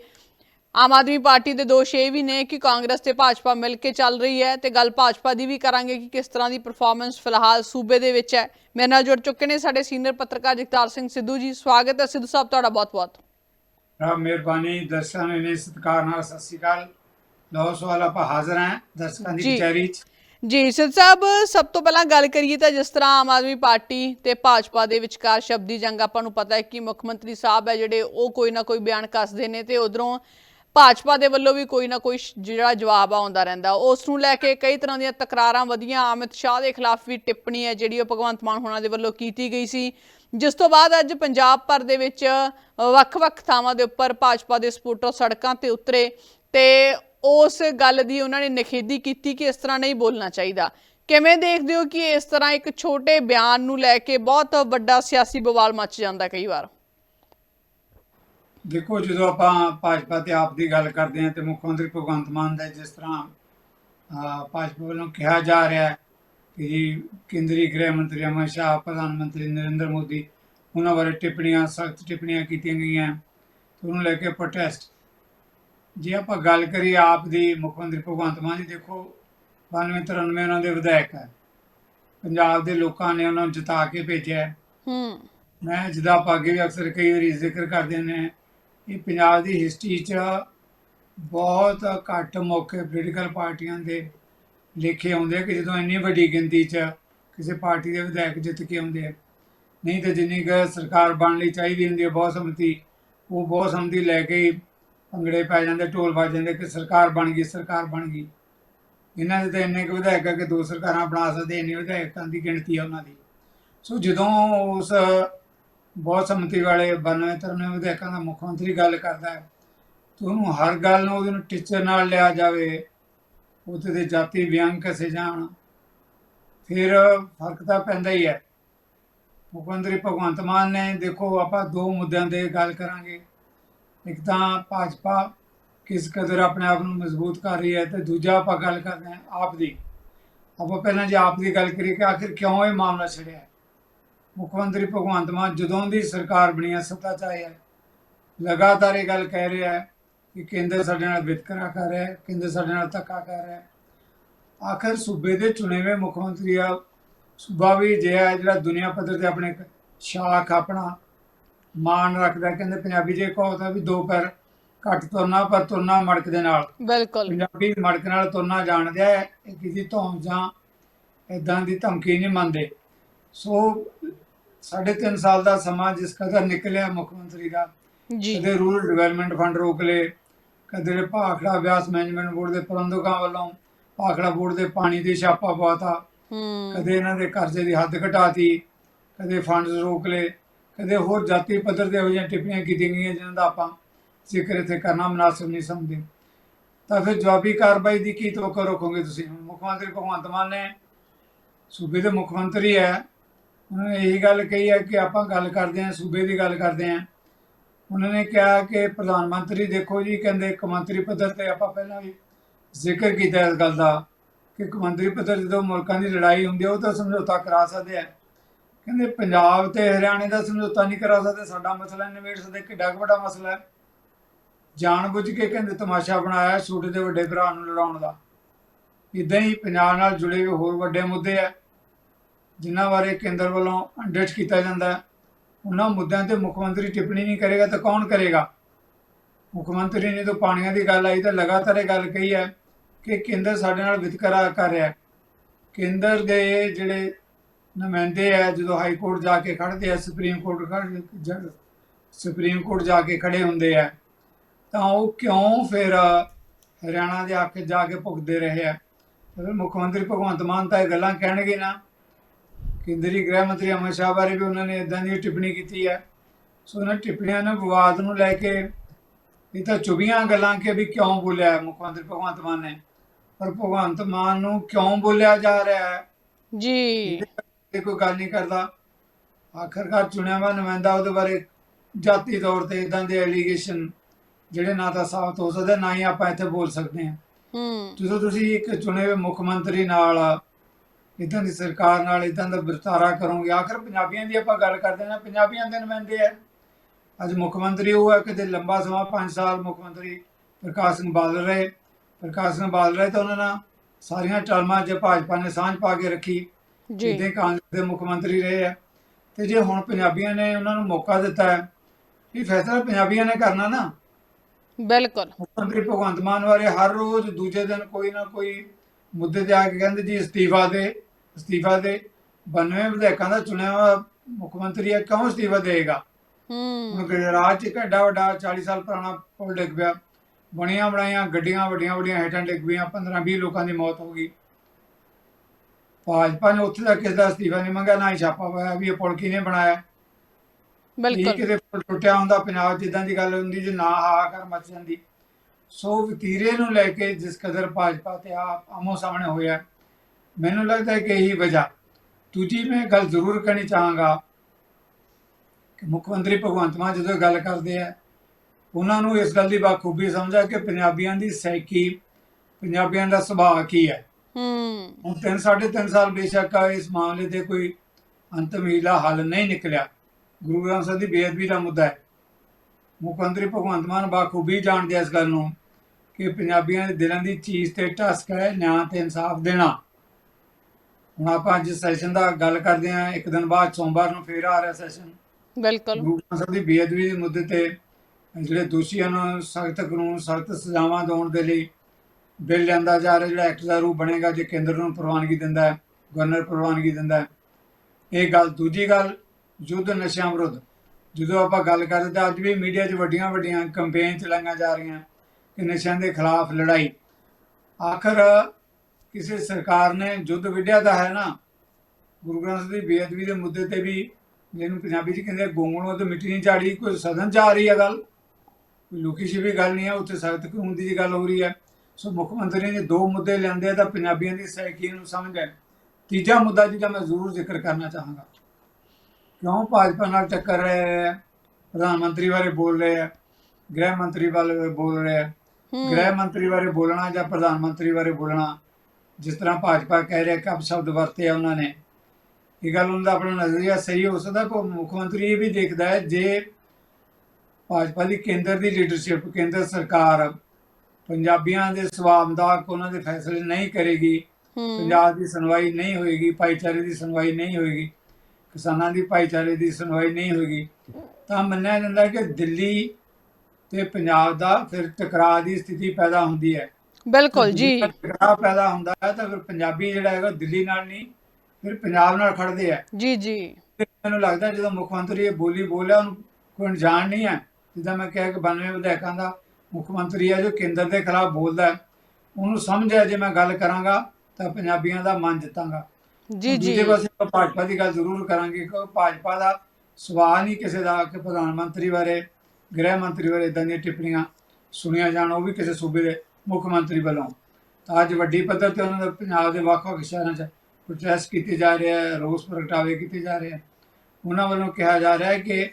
ਆਮ ਆਦਮੀ ਪਾਰਟੀ ਦੇ ਦੋਸ਼ ਇਹ ਵੀ ਨੇ ਕਿ ਕਾਂਗਰਸ ਤੇ ਭਾਜਪਾ ਮਿਲ ਕੇ ਚੱਲ ਰਹੀ ਹੈ ਤੇ ਗੱਲ ਭਾਜਪਾ ਦੀ ਵੀ ਕਰਾਂਗੇ ਕਿ ਕਿਸ ਤਰ੍ਹਾਂ ਦੀ ਪਰਫਾਰਮੈਂਸ ਫਿਲਹਾਲ ਸੂਬੇ ਦੇ ਵਿੱਚ ਹੈ। ਮੇਰੇ ਨਾਲ ਜੁੜ ਚੁੱਕੇ ਨੇ ਸਾਡੇ ਸੀਨੀਅਰ ਪੱਤਰਕਾਰ ਜਗਤਾਰ ਸਿੰਘ ਸਿੱਧੂ ਜੀ। ਸਵਾਗਤ ਹੈ ਸਿੱਧੂ ਸਾਹਿਬ, ਤੁਹਾਡਾ ਬਹੁਤ-ਬਹੁਤ। ਰੱਬ ਮਿਹਰਬਾਨੀ ਦਰਸ਼ਕਾਂ ਨੇ ਸਤਿਕਾਰ ਨਾਲ ਸਤਿ ਸ਼੍ਰੀ ਅਕਾਲ। ਲਓ ਸਵਾਲ ਆਪਾਂ ਹਾਜ਼ਰ ਹਾਂ ਦਰਸ਼ਕਾਂ ਦੀ 'ਚ। ਜੀ ਸਿੱਧ ਸਾਹਿਬ ਸਭ ਤੋਂ ਪਹਿਲਾਂ ਗੱਲ ਕਰੀਏ ਤਾਂ ਜਿਸ ਤਰ੍ਹਾਂ ਆਮ ਆਦਮੀ ਪਾਰਟੀ ਤੇ ਭਾਜਪਾ ਦੇ ਵਿਚਕਾਰ ਸ਼ਬਦੀ ਜੰਗ ਆਪਾਂ ਨੂੰ ਪਤਾ ਹੈ ਕਿ ਮੁੱਖ ਮੰਤਰੀ ਸਾਹਿਬ ਹੈ ਜਿਹੜੇ ਉਹ ਕੋਈ ਨਾ ਕੋਈ ਬਿਆਨ ਕੱਸਦੇ ਨੇ ਤੇ ਉਧਰੋਂ ਭਾਜਪਾ ਦੇ ਵੱਲੋਂ ਵੀ ਕੋਈ ਨਾ ਕੋਈ ਜਿਹੜਾ ਜਵਾਬ ਆਉਂਦਾ ਰਹਿੰਦਾ। ਉਸ ਨੂੰ ਲੈ ਕੇ ਕਈ ਤਰ੍ਹਾਂ ਦੀਆਂ ਤਕਰਾਰਾਂ ਵਧੀਆਂ। ਅਮਿਤ ਸ਼ਾਹ ਦੇ ਖਿਲਾਫ ਵੀ ਟਿੱਪਣੀ ਹੈ, ਜਿਹੜੀ ਉਹ ਭਗਵੰਤ ਮਾਨ ਹੋਣਾ ਦੇ ਵੱਲੋਂ ਕੀਤੀ ਗਈ ਸੀ। ਜਿਸ ਤੋਂ ਬਾਅਦ ਅੱਜ ਪੰਜਾਬ ਭਰ ਦੇ ਵਿੱਚ ਵੱਖ-ਵੱਖ ਥਾਵਾਂ ਦੇ ਉੱਪਰ ਭਾਜਪਾ ਦੇ ਸਪੋਰਟਰ ਸੜਕਾਂ ਤੇ ਉਤਰੇ ਤੇ ਉਸ ਗੱਲ ਦੀ ਉਹਨਾਂ ਨੇ ਨਿਖੇਧੀ ਕੀਤੀ ਕਿ ਇਸ ਤਰ੍ਹਾਂ ਨਹੀਂ ਬੋਲਣਾ ਚਾਹੀਦਾ। ਕਿਵੇਂ ਦੇਖਦੇ ਹੋ ਕਿ ਇਸ ਤਰ੍ਹਾਂ ਇੱਕ ਛੋਟੇ ਬਿਆਨ ਨੂੰ ਲੈ ਕੇ ਬਹੁਤ ਵੱਡਾ ਸਿਆਸੀ ਬਵਾਲ ਮੱਚ ਜਾਂਦਾ ਕਈ ਵਾਰ? ਦੇਖੋ ਜਦੋਂ ਆਪਾਂ ਭਾਜਪਾ ਤੇ ਆਪ ਦੀ ਗੱਲ ਕਰਦੇ ਹਾਂ ਤੇ ਮੁੱਖ ਮੰਤਰੀ ਭਗਵੰਤ ਮਾਨ ਦਾ ਜਿਸ ਤਰ੍ਹਾਂ ਭਾਜਪਾ ਵੱਲੋਂ ਕਿਹਾ ਜਾ ਰਿਹਾ ਹੈ ਕਿ ਜੀ ਕੇਂਦਰੀ ਗ੍ਰਹਿ ਮੰਤਰੀ ਅਮਿਤ ਸ਼ਾਹ ਪ੍ਰਧਾਨ ਮੰਤਰੀ ਨਰਿੰਦਰ ਮੋਦੀ ਉਹਨਾਂ ਬਾਰੇ ਟਿੱਪਣੀਆਂ ਸਖਤ ਟਿੱਪਣੀਆਂ ਕੀਤੀਆਂ ਗਈਆਂ ਤੇ ਉਹਨੂੰ ਲੈ ਕੇ ਪ੍ਰੋਟੈਸਟ ਜੇ ਆਪਾਂ ਗੱਲ ਕਰੀਏ ਆਪ ਦੀ ਮੁੱਖ ਮੰਤਰੀ ਭਗਵੰਤ ਮਾਨ ਜੀ ਦੇਖੋ 92 93 ਉਹਨਾਂ ਦੇ ਵਿਧਾਇਕ ਹੈ। ਪੰਜਾਬ ਦੇ ਲੋਕਾਂ ਨੇ ਉਹਨਾਂ ਨੂੰ ਜਿਤਾ ਕੇ ਭੇਜਿਆ ਹੈ। ਹੂੰ। ਮੈਂ ਜਿੱਦਾਂ ਆਪਾਂ ਅੱਗੇ ਵੀ ਅਕਸਰ ਕਈ ਵਾਰੀ ਜ਼ਿਕਰ ਕਰਦੇ ਨੇ ਇਹ ਪੰਜਾਬ ਦੀ ਹਿਸਟਰੀ 'ਚ ਬਹੁਤ ਘੱਟ ਮੌਕੇ ਪੋਲੀਟੀਕਲ ਪਾਰਟੀਆਂ ਦੇ ਲੇਖੇ ਆਉਂਦੇ ਕਿ ਜਦੋਂ ਇੰਨੀ ਵੱਡੀ ਗਿਣਤੀ 'ਚ ਕਿਸੇ ਪਾਰਟੀ ਦੇ ਵਿਧਾਇਕ ਜਿੱਤ ਕੇ ਆਉਂਦੇ ਆ। ਨਹੀਂ ਤਾਂ ਜਿੰਨੀ ਕੁ ਸਰਕਾਰ ਬਣਨ ਲਈ ਚਾਹੀਦੀ ਹੁੰਦੀ ਹੈ ਬਹੁਤ ਸੰਮਤੀ, ਉਹ ਬਹੁਤ ਸੰਮਤੀ ਲੈ ਕੇ ਹੀ ਭੰਗੜੇ ਪੈ ਜਾਂਦੇ, ਢੋਲ ਵੱਜ ਜਾਂਦੇ ਕਿ ਸਰਕਾਰ ਬਣ ਗਈ, ਸਰਕਾਰ ਬਣ ਗਈ। ਇਹਨਾਂ ਦੇ ਤਾਂ ਇੰਨੇ ਕੁ ਵਿਧਾਇਕ ਆ ਕਿ ਦੋ ਸਰਕਾਰਾਂ ਬਣਾ ਸਕਦੇ, ਇੰਨੇ ਵਿਧਾਇਕਾਂ ਦੀ ਗਿਣਤੀ ਆ ਉਹਨਾਂ ਦੀ। ਸੋ ਜਦੋਂ ਉਸ ਬਹੁਤ ਸੰਮਤੀ ਵਾਲੇ 92 93 ਵਿਧਾਇਕਾਂ ਦਾ ਮੁੱਖ ਮੰਤਰੀ ਗੱਲ ਕਰਦਾ ਹੈ। ਤੇ ਉਹਨੂੰ ਹਰ ਗੱਲ ਨੂੰ ਉਹਦੇ ਨੂੰ ਟੀਚਰ ਨਾਲ ਲਿਆ ਜਾਵੇ, ਉਹਦੇ ਤੇ ਜਾਤੀ ਵਿਅੰਗ ਕਸੇ ਜਾਣ, ਫਿਰ ਫ਼ਰਕ ਤਾਂ ਪੈਂਦਾ ਹੀ ਹੈ। ਮੁੱਖ ਮੰਤਰੀ ਭਗਵੰਤ ਮਾਨ ਨੇ ਦੇਖੋ ਆਪਾਂ ਦੋ ਮੁੱਦਿਆਂ ਤੇ ਗੱਲ ਕਰਾਂਗੇ। ਇੱਕ ਤਾਂ ਭਾਜਪਾ ਕਿਸ ਕਦਰ ਆਪਣੇ ਆਪ ਨੂੰ ਮਜ਼ਬੂਤ ਕਰ ਰਹੀ ਹੈ ਤੇ ਦੂਜਾ ਆਪਾਂ ਗੱਲ ਕਰਦੇ ਹਾਂ ਆਪ ਦੀ। ਆਪਾਂ ਪਹਿਲਾਂ ਜੇ ਆਪ ਦੀ ਗੱਲ ਕਰੀਏ ਕਿ ਆਖਿਰ ਕਿਉਂ ਇਹ ਮਾਮਲਾ ਛਿੜਿਆ ਮੁੱਖ ਮੰਤਰੀ ਭਗਵੰਤ ਮਾਨ ਜਦੋਂ ਦੀ ਸਰਕਾਰ ਬਣੀ ਹੈ ਸੱਤਾ 'ਚ ਆਇਆ ਲਗਾਤਾਰ ਇਹ ਗੱਲ ਕਹਿ ਰਿਹਾ ਹੈ ਕਿ ਕੇਂਦਰ ਸਾਡੇ ਨਾਲ ਵਿਤਕਰਾ ਕਰ ਰਿਹਾ ਹੈ ਕੇਂਦਰ ਸਾਡੇ ਨਾਲ ਧੱਕਾ ਕਰ ਰਿਹਾ ਹੈ। ਆਖਰ ਸੂਬੇ ਦੇ ਚੁਣੇ ਹੋਏ ਮੁੱਖ ਮੰਤਰੀ ਆ ਸੂਬਾ ਵੀ ਜਿਹਾ ਜਿਹੜਾ ਦੁਨੀਆ ਪੱਧਰ ਤੇ ਆਪਣੇ ਸ਼ਾਖ ਆਪਣਾ ਮਾਣ ਰੱਖਦਾ। ਕਹਿੰਦੇ ਪੰਜਾਬੀ ਜੇ ਕਹੋ ਤਾਂ ਵੀ ਦੋ ਪੈਰ ਘੱਟ ਤੁਰਨਾ ਪਰ ਤੁਰਨਾ ਮੜਕ ਦੇ ਨਾਲ। ਬਿਲਕੁਲ। ਪੰਜਾਬੀ ਮੜਕ ਨਾਲ ਤੁਰਨਾ ਜਾਣਦੇ ਆ ਇਹ ਕਿਸੇ ਧੌਣ ਜਾਂ ਇਦਾਂ ਦੀ ਧਮਕੀ ਨਹੀਂ ਮੰਨਦੇ। ਸੋ ਸਾਢੇ ਤਿੰਨ ਸਾਲ ਦਾ ਸਮਾਂ ਜਿਸ ਕਦਰ ਨਿਕਲਿਆ ਮੁੱਖ ਮੰਤਰੀ ਦਾ ਜੀ। ਕਦੇ ਰੂਰਲ ਡਿਵੈਲਪਮੈਂਟ ਫੰਡ ਰੋਕ ਲਏ ਕਦੇ ਭਾਖੜਾ ਵਿਆਸ ਮੈਨੇਜਮੈਂਟ ਬੋਰਡ ਦੇ ਪ੍ਰਬੰਧਕਾਂ ਵੱਲੋਂ ਭਾਖੜਾ ਬੋਰਡ ਦੇ ਪਾਣੀ ਦੇ ਛਾਪਾ ਪਾਤਾ ਹੂੰ। ਕਦੇ ਇਹਨਾਂ ਦੇ ਕਰਜ਼ੇ ਦੀ ਹੱਦ ਘਟਾਤੀ ਕਦੇ ਫੰਡਸ ਰੋਕ ਲਏ ਕਦੇ ਹੋਰ ਜਾਤੀ ਪੱਧਰ ਤੇ ਇਹੋ ਜਿਹੀਆਂ ਟਿੱਪਣੀਆਂ ਕੀਤੀਆਂ ਗਈਆਂ ਜਿਨ੍ਹਾਂ ਦਾ ਆਪਾਂ ਜ਼ਿਕਰ ਇੱਥੇ ਕਰਨਾ ਮਨਾਸਬ ਨਹੀਂ ਸਮਝਦੇ। ਤਾਂ ਫਿਰ ਜਵਾਬੀ ਕਾਰਵਾਈ ਦੀ ਕੀ ਤੋਕਾ ਰੱਖੋਗੇ ਤੁਸੀਂ? ਮੁੱਖ ਮੰਤਰੀ ਭਗਵੰਤ ਮਾਨ ਨੇ ਸੂਬੇ ਦੇ ਮੁੱਖ ਮੰਤਰੀ ਹੈ ਉਹਨਾਂ ਨੇ ਇਹੀ ਗੱਲ ਕਹੀ ਹੈ ਕਿ ਆਪਾਂ ਗੱਲ ਕਰਦੇ ਹਾਂ, ਸੂਬੇ ਦੀ ਗੱਲ ਕਰਦੇ ਹਾਂ। ਉਹਨਾਂ ਨੇ ਕਿਹਾ ਕਿ ਪ੍ਰਧਾਨ ਮੰਤਰੀ ਦੇਖੋ ਜੀ, ਕਹਿੰਦੇ ਇੱਕ ਪੱਧਰ ਤੇ ਆਪਾਂ ਪਹਿਲਾਂ ਵੀ ਜ਼ਿਕਰ ਕੀਤਾ ਇਸ ਗੱਲ ਦਾ ਕਿ ਕੌਮਾਂਤਰੀ ਪੱਧਰ ਜਦੋਂ ਮੁਲਕਾਂ ਦੀ ਲੜਾਈ ਹੁੰਦੀ ਹੈ, ਉਹ ਤਾਂ ਸਮਝੌਤਾ ਕਰਾ ਸਕਦੇ ਆ। ਕਹਿੰਦੇ ਪੰਜਾਬ ਤੇ ਹਰਿਆਣੇ ਦਾ ਸਮਝੌਤਾ ਨਹੀਂ ਕਰਾ ਸਕਦੇ, ਸਾਡਾ ਮਸਲਾ ਨਿਬੇੜ ਸਕਦੇ, ਕਿੱਡਾ ਕੁ ਵੱਡਾ ਮਸਲਾ ਹੈ। ਜਾਣ ਬੁੱਝ ਕੇ ਕਹਿੰਦੇ ਤਮਾਸ਼ਾ ਬਣਾਇਆ ਛੋਟੇ ਤੇ ਵੱਡੇ ਭਰਾ ਨੂੰ ਲੜਾਉਣ ਦਾ। ਇਦਾਂ ਹੀ ਪੰਜਾਬ ਨਾਲ ਜੁੜੇ ਹੋਏ ਹੋਰ ਵੱਡੇ ਮੁੱਦੇ ਆ। ਜਿਨ੍ਹਾਂ ਬਾਰੇ ਕੇਂਦਰ ਵੱਲੋਂ ਅੰਡਰਟ ਕੀਤਾ ਜਾਂਦਾ ਹੈ। ਉਹਨਾਂ ਮੁੱਦਿਆਂ ਤੇ ਮੁੱਖ ਮੰਤਰੀ ਟਿੱਪਣੀ ਨਹੀਂ ਕਰੇਗਾ ਤਾਂ ਕੌਣ ਕਰੇਗਾ ਮੁੱਖ ਮੰਤਰੀ ਨੇ ਤਾਂ ਪਾਣੀਆਂ ਦੀ ਗੱਲ ਆਈ ਤਾਂ ਲਗਾਤਾਰ ਇਹ ਗੱਲ ਕਹੀ ਹੈ ਕਿ ਕੇਂਦਰ ਸਾਡੇ ਨਾਲ ਵਿਤਕਰਾ ਕਰ ਰਿਹਾ ਹੈ। ਕੇਂਦਰ ਦੇ ਜਿਹੜੇ ਨੁਮਾਇੰਦੇ ਆ, ਜਦੋਂ ਹਾਈ ਕੋਰਟ ਜਾ ਕੇ ਖੜਦੇ ਆ, ਸੁਪਰੀਮ ਕੋਰਟ ਖੜ ਸੁਪਰੀਮ ਕੋਰਟ ਜਾ ਕੇ ਖੜੇ ਹੁੰਦੇ ਆ, ਤਾਂ ਉਹ ਕਿਉਂ ਫਿਰ ਹਰਿਆਣਾ ਦੇ ਹੱਕ 'ਚ ਜਾ ਕੇ ਭੁਗਦੇ ਰਹੇ ਆ ਫਿਰ ਮੁੱਖ ਮੰਤਰੀ ਭਗਵੰਤ ਮਾਨ ਤਾਂ ਇਹ ਗੱਲਾਂ ਕਹਿਣਗੇ ਨਾ ਕੇਂਦਰੀ ਗ੍ਰਹਿ ਮੰਤਰੀ ਅਮਿਤ ਸ਼ਾਹ ਬਾਰੇ ਵੀ ਉਹਨਾਂ ਨੇ ਇਦਾਂ ਦੀ ਟਿੱਪਣੀ ਕੀਤੀ ਹੈ। ਸੋ ਉਹਨਾਂ ਟਿੱਪਣੀਆਂ ਨੂੰ ਵਿਵਾਦ ਨੂੰ ਲੈ ਕੇ ਇਹ ਤਾਂ ਚੁਭੀਆਂ ਗੱਲਾਂ ਕਿ ਵੀ ਕਿਉਂ ਬੋਲਿਆ ਮੁੱਖ ਮੰਤਰੀ ਭਗਵੰਤ ਮਾਨ ਨੇ। ਪਰ ਭਗਵੰਤ ਮਾਨ ਨੂੰ ਕਿਉਂ ਬੋਲਿਆ ਜਾ ਰਿਹਾ ਹੈ? ਜੀ। ਇਹ ਕੋਈ ਗੱਲ ਨਹੀਂ ਕਰਦਾ। ਆਖਰਕਾਰ ਚੁਣਿਆ ਹੋਇਆ ਨੁਮਾਇੰਦਾ ਉਹਦੇ ਬਾਰੇ ਜਾਤੀ ਤੌਰ ਤੇ ਇਦਾਂ ਦੇ ਐਲੀਗੇਸ਼ਨ ਜਿਹੜੇ ਨਾ ਤਾਂ ਸਾਬਤ ਹੋ ਸਕਦੇ ਨਾ ਹੀ ਆਪਾਂ ਇੱਥੇ ਬੋਲ ਸਕਦੇ ਹਾਂ। ਹੂੰ। ਜਦੋਂ ਤੁਸੀਂ ਇੱਕ ਚੁਣੇ ਹੋਏ ਮੁੱਖ ਮੰਤਰੀ ਨਾਲ ਇਦਾਂ ਦੀ ਸਰਕਾਰ ਨਾਲ ਇਦਾਂ ਦਾ ਵਰਤਾਰਾ ਕਰੋਗੇ। ਆਖਰ ਪੰਜਾਬੀਆਂ ਦੀ ਆਪਾਂ ਗੱਲ ਕਰਦੇ ਹਾਂ ਨਾ ਪੰਜਾਬੀਆਂ ਦੇ ਨੁਮਾਇੰਦੇ ਆ। ਅੱਜ ਮੁੱਖ ਮੰਤਰੀ ਉਹ ਹੈ ਕਿਤੇ ਲੰਬਾ ਸਮਾਂ 5 ਸਾਲ ਮੁੱਖ ਮੰਤਰੀ ਪ੍ਰਕਾਸ਼ ਸਿੰਘ ਬਾਦਲ ਰਹੇ। ਪ੍ਰਕਾਸ਼ ਸਿੰਘ ਬਾਦਲ ਰਹੇ ਤਾਂ ਉਹਨਾਂ ਨਾਲ ਸਾਰੀਆਂ ਟਰਮਾਂ 'ਚ ਭਾਜਪਾ ਨੇ ਸਾਂਝ ਪਾ ਕੇ ਰੱਖੀ। ਜੀ। ਜਿੱਦੇ ਕਾਂਗਰਸ ਦੇ ਮੁੱਖ ਮੰਤਰੀ ਰਹੇ ਆ। ਤੇ ਜੇ ਹੁਣ ਪੰਜਾਬੀਆਂ ਨੇ ਉਹਨਾਂ ਨੂੰ ਮੌਕਾ ਦਿੱਤਾ ਹੈ ਇਹ ਫੈਸਲਾ ਪੰਜਾਬੀਆਂ ਨੇ ਕਰਨਾ ਨਾ। ਬਿਲਕੁਲ। ਮੁੱਖ ਮੰਤਰੀ ਭਗਵੰਤ ਮਾਨ ਵਾਲੇ ਹਰ ਰੋਜ਼ ਦੂਜੇ ਦਿਨ ਕੋਈ ਨਾ ਕੋਈ ਮੁੱਦੇ ਤੇ ਆ ਕੇ ਕਹਿੰਦੇ ਜੀ ਅਸਤੀਫਾ ਦੇ। ਅਸਤੀਫਾ ਦੇ 92 ਵਿਧਾਇਕਾਂ ਦਾ ਚੁਣਿਆ ਹੋਇਆ ਮੁੱਖ ਮੰਤਰੀ ਹੈ ਕਿਉਂ ਅਸਤੀਫਾ ਦੇਗਾ ਹੂੰ। ਗੁਜਰਾਤ ਚ ਐਡਾ ਵੱਡਾ 40 ਸਾਲ ਪੁਰਾਣਾ ਪੁਲ ਡਿੱਗ ਪਿਆ। ਬਣੀਆਂ ਬਣਾਈਆਂ ਗੱਡੀਆਂ ਵੱਡੀਆਂ ਵੱਡੀਆਂ ਹੇਠਾਂ ਡਿੱਗ ਪਈਆਂ 15 20 ਲੋਕਾਂ ਦੀ ਮੌਤ ਹੋ ਗਈ। ਭਾਜਪਾ ਨੇ ਉੱਥੇ ਦਾ ਕਿਸ ਦਾ ਅਸਤੀਫਾ ਨਹੀਂ ਮੰਗਿਆ ਨਾ ਹੀ ਛਾਪਾ ਪਾਇਆ ਵੀ ਇਹ ਪੁਲ ਕਿਹਨੇ ਬਣਾਇਆ। ਇਹ ਬਿਲਕੁਲ। ਕਿਤੇ ਪੁਲ ਟੁੱਟਿਆ ਹੁੰਦਾ ਪੰਜਾਬ 'ਚ ਇਦਾਂ ਦੀ ਗੱਲ ਹੁੰਦੀ ਜੇ ਨਾ ਹਾਹਾਕਾਰ ਮਚ ਜਾਂਦੀ। ਸੋ ਵਤੀਰੇ ਨੂੰ ਲੈ ਕੇ ਜਿਸ ਕਦਰ ਭਾਜਪਾ ਤੇ ਆਪ ਆਮੋ ਸਾਹਮਣੇ ਹੋਇਆ ਮੈਨੂੰ ਲੱਗਦਾ ਹੈ ਕਿ ਇਹੀ ਵਜ੍ਹਾ। ਦੂਜੀ ਮੈਂ ਗੱਲ ਜ਼ਰੂਰ ਕਹਿਣੀ ਚਾਹਾਂਗਾ ਕਿ ਮੁੱਖ ਮੰਤਰੀ ਭਗਵੰਤ ਮਾਨ ਜਦੋਂ ਗੱਲ ਕਰਦੇ ਆ ਉਹਨਾਂ ਨੂੰ ਇਸ ਗੱਲ ਦੀ ਬਾਖੂਬੀ ਸਮਝਾ ਕਿ ਪੰਜਾਬੀਆਂ ਦੀ ਸਾਈਕੀ ਪੰਜਾਬੀਆਂ ਦਾ ਸੁਭਾਅ ਕੀ ਹੈ। ਹੂੰ। ਹੁਣ ਤਿੰਨ ਸਾਢੇ ਤਿੰਨ ਸਾਲ ਬੇਸ਼ੱਕ ਆ ਇਸ ਮਾਮਲੇ ਤੇ ਕੋਈ ਅੰਤਮ ਹੀਲਾ ਹੱਲ ਨਹੀਂ ਨਿਕਲਿਆ। ਗੁਰੂ ਗ੍ਰੰਥ ਸਾਹਿਬ ਦੀ ਬੇਅਦਬੀ ਦਾ ਮੁੱਦਾ ਹੈ। ਮੁੱਖ ਮੰਤਰੀ ਭਗਵੰਤ ਮਾਨ ਬਾਖੂਬੀ ਜਾਣਦੇ ਇਸ ਗੱਲ ਨੂੰ ਕਿ ਪੰਜਾਬੀਆਂ ਦੇ ਦਿਲਾਂ ਦੀ ਚੀਜ਼ ਤੇ ਟਸਕ ਹੈ ਨਿਆਂ ਤੇ ਇਨਸਾਫ ਦੇਣਾ। ਹੁਣ ਆਪਾਂ ਅੱਜ ਸੈਸ਼ਨ ਦਾ ਗੱਲ ਕਰਦੇ ਹਾਂ। ਇੱਕ ਦਿਨ ਬਾਅਦ ਸੋਮਵਾਰ ਨੂੰ ਫੇਰ ਆ ਰਿਹਾ ਸੈਸ਼ਨ ਬਿਲਕੁਲ। ਗੁਰੂ ਸਾਹਿਬ ਦੀ ਬੇਅਦਬੀ ਦੇ ਮੁੱਦੇ ਤੇ ਜਿਹੜੇ ਦੋਸ਼ੀਆਂ ਨੂੰ ਸਖਤ ਕਾਨੂੰਨ ਸਖਤ ਸਜ਼ਾਵਾਂ ਦਿਵਾਉਣ ਦੇ ਲਈ ਬਿੱਲ ਲਿਆਂਦਾ ਜਾ ਰਿਹਾ ਜਿਹੜਾ ਐਕਟ ਦਾ ਰੂਪ ਬਣੇਗਾ ਜੇ ਕੇਂਦਰ ਨੂੰ ਪ੍ਰਵਾਨਗੀ ਦਿੰਦਾ ਹੈ ਗਵਰਨਰ ਪ੍ਰਵਾਨਗੀ ਦਿੰਦਾ ਹੈ। ਇਹ ਗੱਲ ਦੂਜੀ ਗੱਲ ਯੁੱਧ ਨਸ਼ਿਆਂ ਵਿਰੁੱਧ। ਜਦੋਂ ਆਪਾਂ ਗੱਲ ਕਰਦੇ ਤਾਂ ਅੱਜ ਵੀ ਮੀਡੀਆ 'ਚ ਵੱਡੀਆਂ ਵੱਡੀਆਂ ਕੈਂਪੇਨ ਚਲਾਈਆਂ ਜਾ ਰਹੀਆਂ ਕਿ ਨਸ਼ਿਆਂ ਦੇ ਖਿਲਾਫ ਲੜਾਈ। ਆਖਰ ਕਿਸੇ ਸਰਕਾਰ ਨੇ ਯੁੱਧ ਵਿੱਢਿਆ ਤਾਂ ਹੈ ਨਾ ਗੁਰੂ ਗ੍ਰੰਥ ਸਾਹਿਬ ਦੀ ਬੇਅਦਬੀ ਦੇ ਮੁੱਦੇ ਤੇ ਵੀ ਜਿਹਨੂੰ ਪੰਜਾਬੀ 'ਚ ਕਹਿੰਦੇ ਆ, ਗੋਂਗਲੋਂ ਤੇ ਮਿੱਟੀ ਨਹੀਂ ਝਾੜੀ ਕੋਈ ਸਦਨ 'ਚ ਆ ਰਹੀ ਹੈ ਗੱਲ। ਕੋਈ ਲੁਕੀ ਛਿਪੀ ਗੱਲ ਨਹੀਂ ਹੈ ਉੱਥੇ ਸਖਤ ਕਾਨੂੰਨ ਦੀ ਗੱਲ ਹੋ ਰਹੀ ਹੈ ਸੋ ਮੁੱਖ ਮੰਤਰੀ ਨੇ ਦੋ ਮੁੱਦੇ ਲਿਆਂਦੇ ਆ ਤਾਂ ਪੰਜਾਬੀਆਂ ਦੀ ਸਾਈਕੀ ਨੂੰ ਸਮਝ ਹੈ ਤੀਜਾ ਮੁੱਦਾ ਜਿਹਦਾ ਮੈਂ ਜ਼ਰੂਰ ਜ਼ਿਕਰ ਕਰਨਾ ਚਾਹਾਂਗਾ। ਕਿਉਂ ਭਾਜਪਾ ਨਾਲ ਟੱਕਰ ਰਹੇ ਹੈ ਪ੍ਰਧਾਨ ਮੰਤਰੀ ਬਾਰੇ ਬੋਲ ਰਹੇ ਹੈ ਗ੍ਰਹਿ ਮੰਤਰੀ ਬਾਰੇ ਬੋਲ ਰਹੇ ਹੂੰ। ਗ੍ਰਹਿ ਮੰਤਰੀ ਬਾਰੇ ਬੋਲਣਾ ਜਾਂ ਪ੍ਰਧਾਨ ਮੰਤਰੀ ਬਾਰੇ ਬੋਲਣਾ ਜਿਸ ਤਰ੍ਹਾਂ ਭਾਜਪਾ ਕਹਿ ਰਿਹਾ ਕਿ ਅਪ ਸ਼ਬਦ ਵਰਤੇ ਆ ਉਹਨਾਂ ਨੇ। ਇਹ ਗੱਲ ਉਹਨਾਂ ਦਾ ਆਪਣਾ ਨਜ਼ਰੀਆ ਸਹੀ ਹੋ ਸਕਦਾ ਕੋ ਮੁੱਖ ਮੰਤਰੀ ਇਹ ਵੀ ਦੇਖਦਾ ਹੈ ਜੇ ਭਾਜਪਾ ਦੀ ਕੇਂਦਰ ਦੀ ਲੀਡਰਸ਼ਿਪ ਕੇਂਦਰ ਸਰਕਾਰ ਪੰਜਾਬੀਆਂ ਦੇ ਸੁਭਾਅ ਮੁਤਾਬਕ ਉਹਨਾਂ ਦੇ ਫੈਸਲੇ ਨਹੀਂ ਕਰੇਗੀ ਪੰਜਾਬ ਦੀ ਸੁਣਵਾਈ ਨਹੀਂ ਹੋਏਗੀ ਭਾਈਚਾਰੇ ਦੀ ਸੁਣਵਾਈ ਨਹੀਂ ਹੋਏਗੀ ਕਿਸਾਨਾਂ ਦੀ ਭਾਈਚਾਰੇ ਦੀ ਸੁਣਵਾਈ ਨਹੀਂ ਹੋਏਗੀ ਤਾਂ ਮੰਨਿਆ ਜਾਂਦਾ ਹੈ ਕਿ ਦਿੱਲੀ ਤੇ ਪੰਜਾਬ ਦਾ ਫਿਰ ਟਕਰਾਅ ਦੀ ਸਥਿਤੀ ਪੈਦਾ ਹੁੰਦੀ ਹੈ। ਬਿਲਕੁਲ ਜੀ। ਟਕਰਾਅ ਪੈਦਾ ਹੁੰਦਾ ਹੈ ਤਾਂ ਫਿਰ ਪੰਜਾਬੀ ਜਿਹੜਾ ਹੈਗਾ ਦਿੱਲੀ ਨਾਲ ਨਹੀਂ ਫਿਰ ਪੰਜਾਬ ਨਾਲ ਖੜਦੇ ਆ। ਜੀ ਜੀ। ਮੈਨੂੰ ਲੱਗਦਾ ਜਦੋਂ ਮੁੱਖ ਮੰਤਰੀ ਇਹ ਬੋਲੀ ਬੋਲਿਆ ਉਹਨੂੰ ਕੋਈ ਅਣਜਾਣ ਨਹੀਂ ਹੈ। ਜਿੱਦਾਂ ਮੈਂ ਕਿਹਾ ਕਿ 92 ਵਿਧਾਇਕਾਂ ਦਾ ਮੁੱਖ ਮੰਤਰੀ ਹੈ ਜੋ ਕੇਂਦਰ ਦੇ ਖਿਲਾਫ ਬੋਲਦਾ ਉਹਨੂੰ ਸਮਝ ਹੈ ਜੇ ਮੈਂ ਗੱਲ ਕਰਾਂਗਾ ਤਾਂ ਪੰਜਾਬੀਆਂ ਦਾ ਮਨ ਜਿੱਤਾਂਗਾ। ਜੀ ਜੀ ਦੂਜੇ ਪਾਸੇ ਭਾਜਪਾ ਦੀ ਗੱਲ ਜ਼ਰੂਰ ਕਰਾਂਗੇ ਕਿ ਭਾਜਪਾ ਦਾ ਸਵਾਲ ਨਹੀਂ ਕਿਸੇ ਦਾ ਕਿ ਪ੍ਰਧਾਨ ਮੰਤਰੀ ਬਾਰੇ ਗ੍ਰਹਿ ਮੰਤਰੀ ਬਾਰੇ ਇਦਾਂ ਦੀਆਂ ਟਿੱਪਣੀਆਂ ਸੁਣੀਆਂ ਜਾਣ ਉਹ ਵੀ ਕਿਸੇ ਸੂਬੇ ਦੇ ਮੁੱਖ ਮੰਤਰੀ ਵੱਲੋਂ। ਤਾਂ ਅੱਜ ਵੱਡੀ ਪੱਧਰ ਤੇ ਉਹਨਾਂ ਦੇ ਪੰਜਾਬ ਦੇ ਵੱਖ-ਵੱਖ ਸ਼ਹਿਰਾਂ 'ਚ ਪ੍ਰੋਟੈਸਟ ਕੀਤੇ ਜਾ ਰਹੇ ਹੈ ਰੋਸ ਪ੍ਰਗਟਾਵੇ ਕੀਤੇ ਜਾ ਰਹੇ ਹੈ ਉਹਨਾਂ ਵੱਲੋਂ ਕਿਹਾ ਜਾ ਰਿਹਾ ਹੈ ਕਿ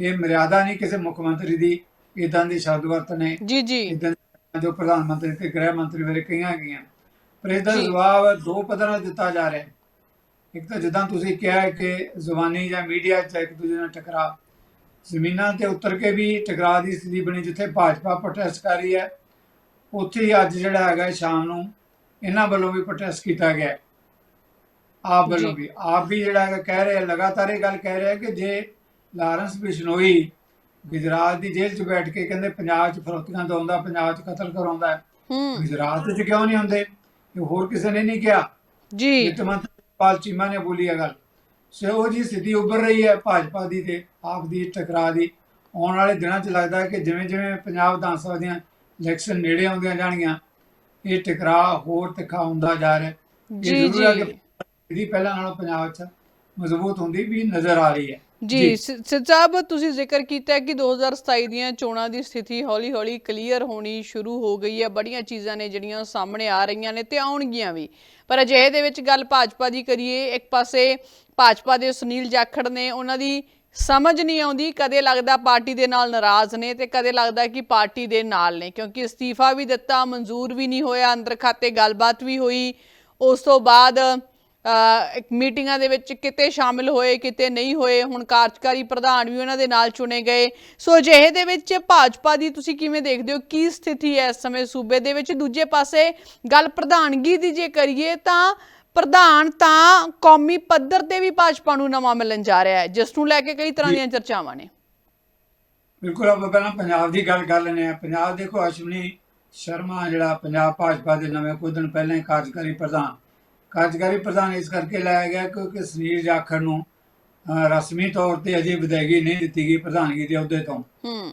ਇਹ ਮਰਿਆਦਾ ਨਹੀਂ ਕਿਸੇ ਮੁੱਖ ਮੰਤਰੀ ਦੀ ਇਦਾਂ ਦੇ ਸ਼ਬਦ ਵਰਤਨੇ ਜੀ ਜੀ। ਇਦਾਂ ਜੋ ਪ੍ਰਧਾਨ ਮੰਤਰੀ ਤੇ ਗ੍ਰਹਿ ਮੰਤਰੀ ਬਾਰੇ ਕਹੀਆਂ ਗਈਆਂ। ਪਰ ਇਹਦਾ। ਜਵਾਬ ਦੋ ਪੱਧਰਾਂ ਦਿੱਤਾ ਜਾ ਰਿਹਾ ਹੈ। ਇੱਕ ਤਾਂ ਜਿੱਦਾਂ ਤੁਸੀਂ ਕਿਹਾ ਕਿ ਜ਼ੁਬਾਨੀ ਜਾਂ ਮੀਡੀਆ 'ਚ ਇੱਕ ਦੂਜੇ ਨਾਲ ਟਕਰਾ ਜ਼ਮੀਨਾਂ ਤੇ ਉਤਰ ਕੇ ਵੀ ਟਕਰਾ ਦੀ ਸਥਿਤੀ ਬਣੀ ਜਿੱਥੇ ਭਾਜਪਾ ਪ੍ਰੋਟੈਸਟ ਕਰ ਰਹੀ ਹੈ। ਉੱਥੇ ਹੀ ਅੱਜ ਜਿਹੜਾ ਹੈਗਾ ਸ਼ਾਮ ਨੂੰ ਇਹਨਾਂ ਵੱਲੋਂ ਵੀ ਪ੍ਰੋਟੈਸਟ ਕੀਤਾ ਗਿਆ। ਆਪ ਵੱਲੋਂ। ਵੀ। ਆਪ ਵੀ ਜਿਹੜਾ ਹੈਗਾ ਕਹਿ ਰਹੇ ਲਗਾਤਾਰ ਇਹ ਗੱਲ ਕਹਿ ਰਿਹਾ ਕਿ ਜੇ ਲਾਰੈਂਸ ਬਿਸ਼ਨੋਈ ਗੁਜਰਾਤ ਦੀ ਜੇਲ੍ਹ 'ਚ ਬੈਠ ਕੇ ਕਹਿੰਦੇ ਪੰਜਾਬ 'ਚ ਫਰੋਤੀਆਂ ਦਵਾਉਂਦਾ ਪੰਜਾਬ 'ਚ ਕਤਲ ਕਰਾਉਂਦਾ ਗੁਜਰਾਤ 'ਚ ਕਿਉਂ ਨਹੀਂ ਹੁੰਦੇ? ਇਹ ਹੋਰ ਕਿਸੇ ਨੇ ਨਹੀਂ ਕਿਹਾ। ਜੀ। ਵਿੱਤ ਮੰਤਰੀ ਪਾਲ ਚੀਮਾ ਨੇ ਬੋਲੀ ਇਹ ਗੱਲ। ਸੋ ਜੀ ਸਥਿਤੀ ਉੱਭਰ ਰਹੀ ਹੈ ਭਾਜਪਾ ਦੀ ਤੇ ਆਪ ਦੀ ਟਕਰਾਅ ਦੀ। ਆਉਣ ਵਾਲੇ ਦਿਨਾਂ 'ਚ ਲੱਗਦਾ ਹੈ ਕਿ ਜਿਵੇਂ ਜਿਵੇਂ ਪੰਜਾਬ ਵਿਧਾਨ ਸਭਾ ਦੀਆਂ ਇਲੈਕਸ਼ਨ ਨੇੜੇ ਆਉਂਦੀਆਂ ਜਾਣਗੀਆਂ। ਇਹ ਟਕਰਾਅ ਹੋਰ ਤਿੱਖਾ ਹੁੰਦਾ ਜਾ ਰਿਹਾ। ਜੀ ਜੀ। ਇਹਦੀ ਪਹਿਲਾਂ ਨਾਲੋਂ ਪੰਜਾਬ 'ਚ ਮਜ਼ਬੂਤ ਹੁੰਦੀ ਵੀ ਨਜ਼ਰ ਆ ਰਹੀ ਹੈ। ਜੀ ਸਾਹਿਬ ਤੁਸੀਂ ਜ਼ਿਕਰ ਕੀਤਾ ਕਿ 2027 ਦੀਆਂ ਚੋਣਾਂ ਦੀ ਸਥਿਤੀ ਹੌਲੀ-ਹੌਲੀ ਕਲੀਅਰ ਹੋਣੀ ਸ਼ੁਰੂ ਹੋ ਗਈ ਹੈ। ਬੜੀਆਂ ਚੀਜ਼ਾਂ ਨੇ ਜਿਹੜੀਆਂ ਸਾਹਮਣੇ ਆ ਰਹੀਆਂ ਨੇ ਤੇ ਆਉਣਗੀਆਂ ਵੀ। ਪਰ ਅਜਿਹੇ ਦੇ ਵਿੱਚ ਗੱਲ ਭਾਜਪਾ ਦੀ ਕਰੀਏ ਇੱਕ ਪਾਸੇ ਭਾਜਪਾ ਦੇ ਸੁਨੀਲ ਜਾਖੜ ਨੇ ਉਹਨਾਂ ਦੀ ਸਮਝ ਨਹੀਂ ਆਉਂਦੀ, ਕਦੇ ਲੱਗਦਾ ਪਾਰਟੀ ਦੇ ਨਾਲ ਨਾਰਾਜ਼ ਨੇ ਤੇ ਕਦੇ ਲੱਗਦਾ ਕਿ ਪਾਰਟੀ ਦੇ ਨਾਲ ਨੇ, ਕਿਉਂਕਿ ਅਸਤੀਫਾ ਵੀ ਦਿੱਤਾ, ਮਨਜ਼ੂਰ ਵੀ ਨਹੀਂ ਹੋਇਆ, ਅੰਦਰ ਖਾਤੇ ਗੱਲਬਾਤ ਵੀ ਹੋਈ। ਉਸ ਤੋਂ ਬਾਅਦ ਇੱਕ ਮੀਟਿੰਗਾਂ ਦੇ ਵਿੱਚ ਕਿਤੇ ਸ਼ਾਮਿਲ ਹੋਏ, ਕਿਤੇ ਨਹੀਂ ਹੋਏ, ਹੁਣ ਕਾਰਜਕਾਰੀ ਪ੍ਰਧਾਨ ਵੀ ਉਹਨਾਂ ਦੇ ਨਾਲ ਚੁਣੇ ਗਏ। ਸੋ ਅਜਿਹੇ ਦੇ ਵਿੱਚ ਭਾਜਪਾ ਦੀ ਤੁਸੀਂ ਕਿਵੇਂ ਦੇਖਦੇ ਹੋ? ਕੀ ਸਥਿਤੀ ਹੈ ਇਸ ਸਮੇਂ ਸੂਬੇ ਦੇ ਵਿੱਚ? ਦੂਜੇ ਪਾਸੇ, ਗੱਲ ਪ੍ਰਧਾਨਗੀ ਦੀ ਜੇ ਕਰੀਏ ਤਾਂ ਪ੍ਰਧਾਨ ਤਾਂ ਕੌਮੀ ਪੱਧਰ ਤੇ ਵੀ ਭਾਜਪਾ ਨੂੰ ਨਵਾਂ ਮਿਲਣ ਜਾ ਰਿਹਾ ਹੈ ਜਿਸ ਨੂੰ ਲੈ ਕੇ ਕਈ ਤਰ੍ਹਾਂ ਦੀਆਂ ਚਰਚਾਵਾਂ ਨੇ। ਬਿਲਕੁਲ ਆਪਾਂ ਪਹਿਲਾਂ ਪੰਜਾਬ ਦੀ ਗੱਲ ਕਰ ਲੈਂਦੇ ਆ ਪੰਜਾਬ ਦੇਖੋ ਅਸ਼ਵਨੀ ਸ਼ਰਮਾ ਜਿਹੜਾ ਪੰਜਾਬ ਭਾਜਪਾ ਦੇ ਨਵੇਂ ਕੁਝ ਦਿਨ ਪਹਿਲਾਂ ਹੀ ਕਾਰਜਕਾਰੀ ਪ੍ਰਧਾਨ। ਕਾਰਜਕਾਰੀ ਪ੍ਰਧਾਨ ਇਸ ਕਰਕੇ ਲਾਇਆ ਗਿਆ ਕਿਉਂਕਿ ਸੁਨੀਲ ਜਾਖੜ ਨੂੰ ਰਸਮੀ ਤੌਰ ਤੇ ਅਜੇ ਵਿਦਾਇਗੀ ਨਹੀਂ ਦਿੱਤੀ ਗਈ ਪ੍ਰਧਾਨਗੀ ਦੇ ਅਹੁਦੇ ਤੋਂ।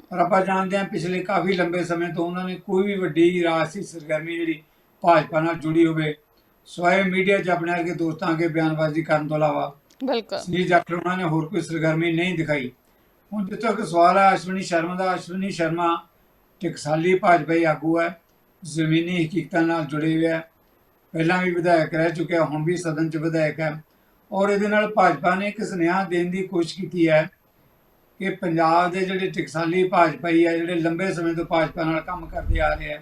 ਪਰ ਆਪਾਂ ਜਾਣਦੇ ਹਾਂ ਪਿਛਲੇ ਕਾਫੀ ਲੰਬੇ ਸਮੇਂ ਤੋਂ ਉਹਨਾਂ ਨੇ ਕੋਈ ਵੀ ਵੱਡੀ ਰਾਜਸੀ ਸਰਗਰਮੀ ਜਿਹੜੀ ਭਾਜਪਾ ਨਾਲ ਜੁੜੀ ਹੋਵੇ ਸਵਾਏ ਮੀਡੀਆ 'ਚ ਆਪਣੇ ਅੱਗੇ ਦੋਸਤਾਂ ਅੱਗੇ ਬਿਆਨਬਾਜ਼ੀ ਕਰਨ ਤੋਂ ਇਲਾਵਾ ਬਿਲਕੁਲ। ਸੁਨੀਲ ਜਾਖੜ ਉਹਨਾਂ ਨੇ ਹੋਰ ਕੋਈ ਸਰਗਰਮੀ ਨਹੀਂ ਦਿਖਾਈ। ਹੁਣ ਜਿੱਥੇ ਤੱਕ ਸਵਾਲ ਹੈ ਅਸ਼ਵਨੀ ਸ਼ਰਮਾ ਦਾ ਅਸ਼ਵਨੀ ਸ਼ਰਮਾ ਟਕਸਾਲੀ ਭਾਜਪਾਈ ਆਗੂ ਹੈ ਜ਼ਮੀਨੀ ਹਕੀਕਤਾਂ ਨਾਲ ਜੁੜੇ ਹੋਏ ਹੈ। ਪਹਿਲਾਂ ਵੀ ਵਿਧਾਇਕ ਰਹਿ ਚੁੱਕਿਆ ਹੁਣ ਵੀ ਸਦਨ 'ਚ ਵਿਧਾਇਕ ਹੈ। ਔਰ ਇਹਦੇ ਨਾਲ ਭਾਜਪਾ ਨੇ ਇੱਕ ਸੁਨੇਹਾ ਦੇਣ ਦੀ ਕੋਸ਼ਿਸ਼ ਕੀਤੀ ਹੈ ਕਿ ਪੰਜਾਬ ਦੇ ਜਿਹੜੇ ਟਕਸਾਲੀ ਭਾਜਪਾਈ ਹੈ ਜਿਹੜੇ ਲੰਬੇ ਸਮੇਂ ਤੋਂ ਭਾਜਪਾ ਨਾਲ ਕੰਮ ਕਰਦੇ ਆ ਰਹੇ ਹੈ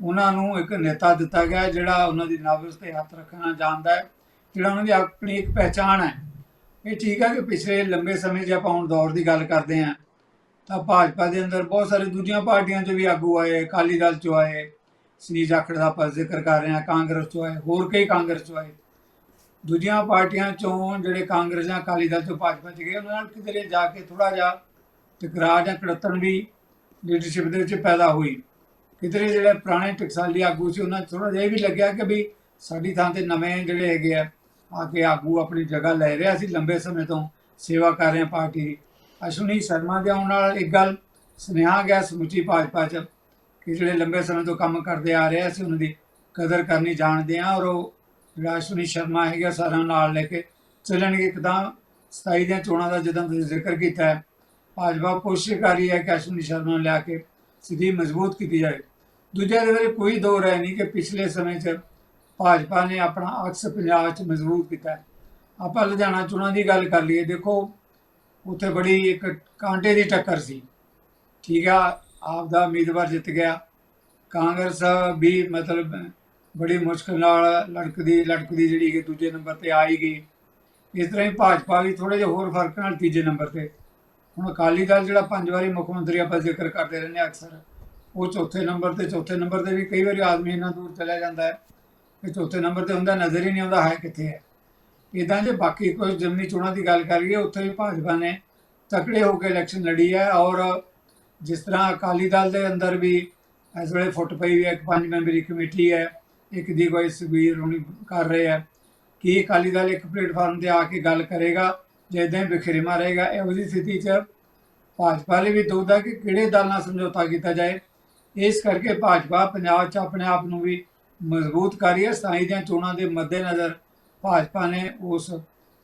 ਉਹਨਾਂ ਨੂੰ ਇੱਕ ਨੇਤਾ ਦਿੱਤਾ ਗਿਆ ਜਿਹੜਾ ਉਹਨਾਂ ਦੀ ਨਬਜ਼ ਤੇ ਹੱਥ ਰੱਖਣਾ ਜਾਣਦਾ ਹੈ, ਜਿਹੜਾ ਉਹਨਾਂ ਦੀ ਆਪਣੀ ਇੱਕ ਪਹਿਚਾਣ ਹੈ। ਇਹ ਠੀਕ ਹੈ ਕਿ ਪਿਛਲੇ ਲੰਬੇ ਸਮੇਂ 'ਚ ਆਪਾਂ ਹੁਣ ਦੌਰ ਦੀ ਗੱਲ ਕਰਦੇ ਹਾਂ। ਤਾਂ ਭਾਜਪਾ ਦੇ ਅੰਦਰ ਬਹੁਤ ਸਾਰੇ ਦੂਜੀਆਂ ਪਾਰਟੀਆਂ 'ਚ ਵੀ ਆਗੂ ਆਏ, ਅਕਾਲੀ ਦਲ 'ਚੋਂ ਆਏ, ਸੁਨੀਲ ਜਾਖੜ ਦਾ ਆਪਾਂ ਜ਼ਿਕਰ ਕਰ ਰਹੇ ਹਾਂ, ਕਾਂਗਰਸ 'ਚੋਂ ਆਏ, ਹੋਰ ਕਈ ਕਾਂਗਰਸ 'ਚੋਂ ਆਏ। ਦੂਜੀਆਂ ਪਾਰਟੀਆਂ 'ਚੋਂ ਜਿਹੜੇ ਕਾਂਗਰਸ ਜਾਂ ਅਕਾਲੀ ਦਲ 'ਚੋਂ ਭਾਜਪਾ 'ਚ ਗਏ, ਉਹਨਾਂ ਨਾਲ ਕਿਧਰੇ ਜਾ ਕੇ ਥੋੜਾ ਜਿਹਾ ਟਕਰਾਅ ਜਾਂ ਕੜਤਣ ਵੀ ਲੀਡਰਸ਼ਿਪ ਦੇ ਵਿੱਚ ਪੈਦਾ ਹੋਈ। ਕਿਧਰੇ ਜਿਹੜੇ ਪੁਰਾਣੇ ਟਕਸਾਲੀ ਆਗੂ ਸੀ, ਉਹਨਾਂ ਥੋੜਾ ਜਿਹਾ ਇਹ ਵੀ ਲੱਗਿਆ ਕਿ ਵੀ ਸਾਡੀ ਥਾਂ ਤੇ ਨਵੇਂ ਜਿਹੜੇ ਹੈਗੇ ਆ ਆ ਕੇ ਆਗੂ ਆਪਣੀ ਜਗ੍ਹਾ ਲੈ ਰਿਹਾ ਸੀ ਲੰਬੇ ਸਮੇਂ ਤੋਂ, ਸੇਵਾ ਕਰ ਰਹੇ ਹਾਂ ਪਾਰਟੀ। ਦੀ ਅਸ਼ਵਨੀ ਸ਼ਰਮਾ ਦੇ ਆਉਣ ਨਾਲ ਇੱਕ ਗੱਲ ਸੁਨੇਹਾ ਗਿਆ ਸਮੁੱਚੀ ਭਾਜਪਾ ਚ, ਕਿ ਜਿਹੜੇ ਲੰਬੇ ਸਮੇਂ ਤੋਂ ਕੰਮ ਕਰਦੇ ਆ ਰਹੇ ਆ ਅਸੀਂ ਉਹਨਾਂ ਦੀ ਕਦਰ ਕਰਨੀ ਜਾਣਦੇ ਹਾਂ ਔਰ ਉਹ ਜਿਹੜਾ ਅਸ਼ਵਨੀ ਸ਼ਰਮਾ ਹੈਗਾ ਸਾਰਿਆਂ ਨਾਲ ਲੈ ਕੇ ਚੱਲਣਗੇ। ਇੱਕਦਾਂ 27 ਦੀਆਂ ਚੋਣਾਂ ਦਾ ਜਦੋਂ ਤੁਸੀਂ ਜ਼ਿਕਰ ਕੀਤਾ ਹੈ, ਭਾਜਪਾ ਕੋਸ਼ਿਸ਼ ਕਰ ਰਹੀ ਹੈ ਕਿ ਅਸ਼ਵਨੀ ਸ਼ਰਮਾ ਨੂੰ ਲਿਆ ਕੇ ਸਥਿਤੀ ਮਜ਼ਬੂਤ ਕੀਤੀ ਜਾਵੇ। ਦੂਜੇ ਦੇ ਬਾਰੇ ਕੋਈ ਦੋ ਰਾਏ ਨਹੀਂ ਕਿ ਪਿਛਲੇ ਸਮੇਂ 'ਚ ਭਾਜਪਾ ਨੇ ਆਪਣਾ ਅਕਸ ਪੰਜਾਬ 'ਚ ਮਜ਼ਬੂਤ ਕੀਤਾ ਆਪਾਂ ਲੁਧਿਆਣਾ ਚੋਣਾਂ ਦੀ ਗੱਲ ਕਰ ਲਈਏ, ਦੇਖੋ, ਉੱਥੇ ਬੜੀ ਇੱਕ ਕਾਂਟੇ ਦੀ ਟੱਕਰ ਸੀ। ਠੀਕ ਆ, ਆਪ ਦਾ ਉਮੀਦਵਾਰ ਜਿੱਤ ਗਿਆ। ਕਾਂਗਰਸ ਵੀ ਮਤਲਬ ਬੜੀ ਮੁਸ਼ਕਲ ਨਾਲ ਲੜਕਦੀ ਲੜਕਦੀ ਜਿਹੜੀ ਕਿ ਦੂਜੇ ਨੰਬਰ ਤੇ ਆਈ ਗਈ। ਇਸ ਤਰ੍ਹਾਂ ਹੀ ਭਾਜਪਾ ਵੀ ਥੋੜੇ ਜਿਹਾ ਹੋਰ ਫ਼ਰਕ ਨਾਲ ਤੀਜੇ ਨੰਬਰ ਤੇ। ਹੁਣ ਅਕਾਲੀ ਦਲ ਜਿਹੜਾ ਪੰਜ ਵਾਰੀ ਮੁੱਖ ਮੰਤਰੀ ਆਪਾਂ ਜ਼ਿਕਰ ਕਰਦੇ ਰਹਿੰਦੇ ਹਾਂ ਅਕਸਰ। ਉਹ ਚੌਥੇ ਨੰਬਰ ਤੇ, ਚੌਥੇ ਨੰਬਰ ਤੇ ਵੀ ਕਈ ਵਾਰੀ ਆਦਮੀ ਇੰਨਾ ਦੂਰ ਚਲਾ ਜਾਂਦਾ ਹੈ ਕਿ ਚੌਥੇ ਨੰਬਰ ਤੇ ਹੁੰਦਾ, ਨਜ਼ਰ ਹੀ ਨਹੀਂ ਆਉਂਦਾ ਹੈ ਕਿੱਥੇ ਹੈ। ਇਦਾਂ ਜੇ ਬਾਕੀ ਕੋਈ ਜ਼ਮਨੀ ਚੋਣਾਂ ਦੀ ਗੱਲ ਕਰੀਏ, ਉੱਥੇ ਵੀ ਭਾਜਪਾ ਨੇ ਤਕੜੇ ਹੋ ਕੇ ਇਲੈਕਸ਼ਨ ਲੜੀ ਹੈ ਔਰ ਜਿਸ ਤਰ੍ਹਾਂ ਅਕਾਲੀ ਦਲ ਦੇ ਅੰਦਰ ਵੀ ਇਸ ਵੇਲੇ ਫੁੱਟ ਪਈ ਹੋਈ ਹੈ, ਇੱਕ ਪੰਜ ਮੈਂਬਰੀ ਕਮੇਟੀ ਹੈ, ਇੱਕ ਦੀ ਕੋਈ ਸੁਖਬੀਰ ਹੁਣੀ ਕਰ ਰਹੇ ਹੈ। ਕਿ ਅਕਾਲੀ ਦਲ ਇੱਕ ਪਲੇਟਫਾਰਮ ਤੇ ਆ ਕੇ ਗੱਲ ਕਰੇਗਾ ਜੇ ਇਦਾਂ ਹੀ ਬਿਖਰੇਵਾ ਰਹੇਗਾ ਇਹੋ ਜਿਹੀ ਸਥਿਤੀ 'ਚ ਭਾਜਪਾ ਲਈ ਵੀ ਦੁੱਧ ਹੈ ਕਿ ਕਿਹੜੇ ਦਲ ਨਾਲ ਸਮਝੌਤਾ ਕੀਤਾ ਜਾਏ। ਇਸ ਕਰਕੇ ਭਾਜਪਾ ਪੰਜਾਬ 'ਚ ਆਪਣੇ ਆਪ ਨੂੰ ਵੀ ਮਜ਼ਬੂਤ ਕਰ ਰਹੀ ਹੈ। ਸਤਾਈ ਦੀਆਂ ਚੋਣਾਂ ਦੇ ਮੱਦੇਨਜ਼ਰ ਭਾਜਪਾ ਨੇ ਉਸ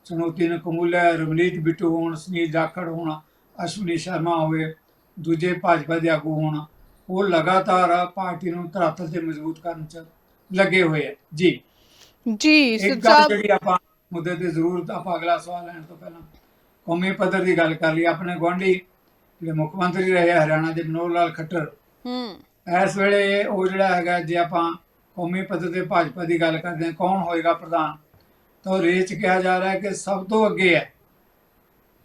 ਚੁਣੌਤੀ ਨੂੰ ਕਬੂਲ ਹੈ ਰਵਨੀਤ ਬਿੱਟੂ ਹੋਣ ਸੁਨੀਲ ਜਾਖੜ ਹੋਣ ਅਸ਼ਵਨੀ ਸ਼ਰਮਾ ਹੋਵੇ ਦੂਜੇ ਭਾਜਪਾ ਦੇ ਆਗੂ ਹੋਣ ਉਹ ਲਗਾਤਾਰ ਪਾਰਟੀ ਨੂੰ ਧਰਾਤਲ ਤੇ ਮਜ਼ਬੂਤ ਕਰਨ 'ਚ ਲੱਗੇ ਹੋਏ ਹੈ ਜੀ। ਜੀ ਸਾਹਿਬ ਜਿਹੜੀ ਆਪਾਂ ਮੁੱਦੇ ਤੇ ਜ਼ਰੂਰ ਆਪਾਂ ਅਗਲਾ ਸਵਾਲ ਲੈਣ ਤੋਂ ਪਹਿਲਾਂ ਕੌਮੀ ਪੱਧਰ ਦੀ ਗੱਲ ਕਰ ਲਈ ਆਪਣੇ ਗੁਆਂਢੀ ਜਿਹੜੇ ਮੁੱਖ ਮੰਤਰੀ ਰਹੇ ਹਰਿਆਣਾ ਦੇ ਮਨੋਹਰ ਲਾਲ ਖੱਟਰ ਹੂੰ। ਇਸ ਵੇਲੇ ਉਹ ਜਿਹੜਾ ਹੈਗਾ ਜੇ ਆਪਾਂ ਕੌਮੀ ਪੱਧਰ ਤੇ ਭਾਜਪਾ ਦੀ ਗੱਲ ਕਰਦੇ ਹਾਂ ਕੌਣ ਹੋਏਗਾ ਪ੍ਰਧਾਨ? ਤਾਂ ਉਹ ਰੇਸ 'ਚ ਕਿਹਾ ਜਾ ਰਿਹਾ ਹੈ ਕਿ ਸਭ ਤੋਂ ਅੱਗੇ ਹੈ।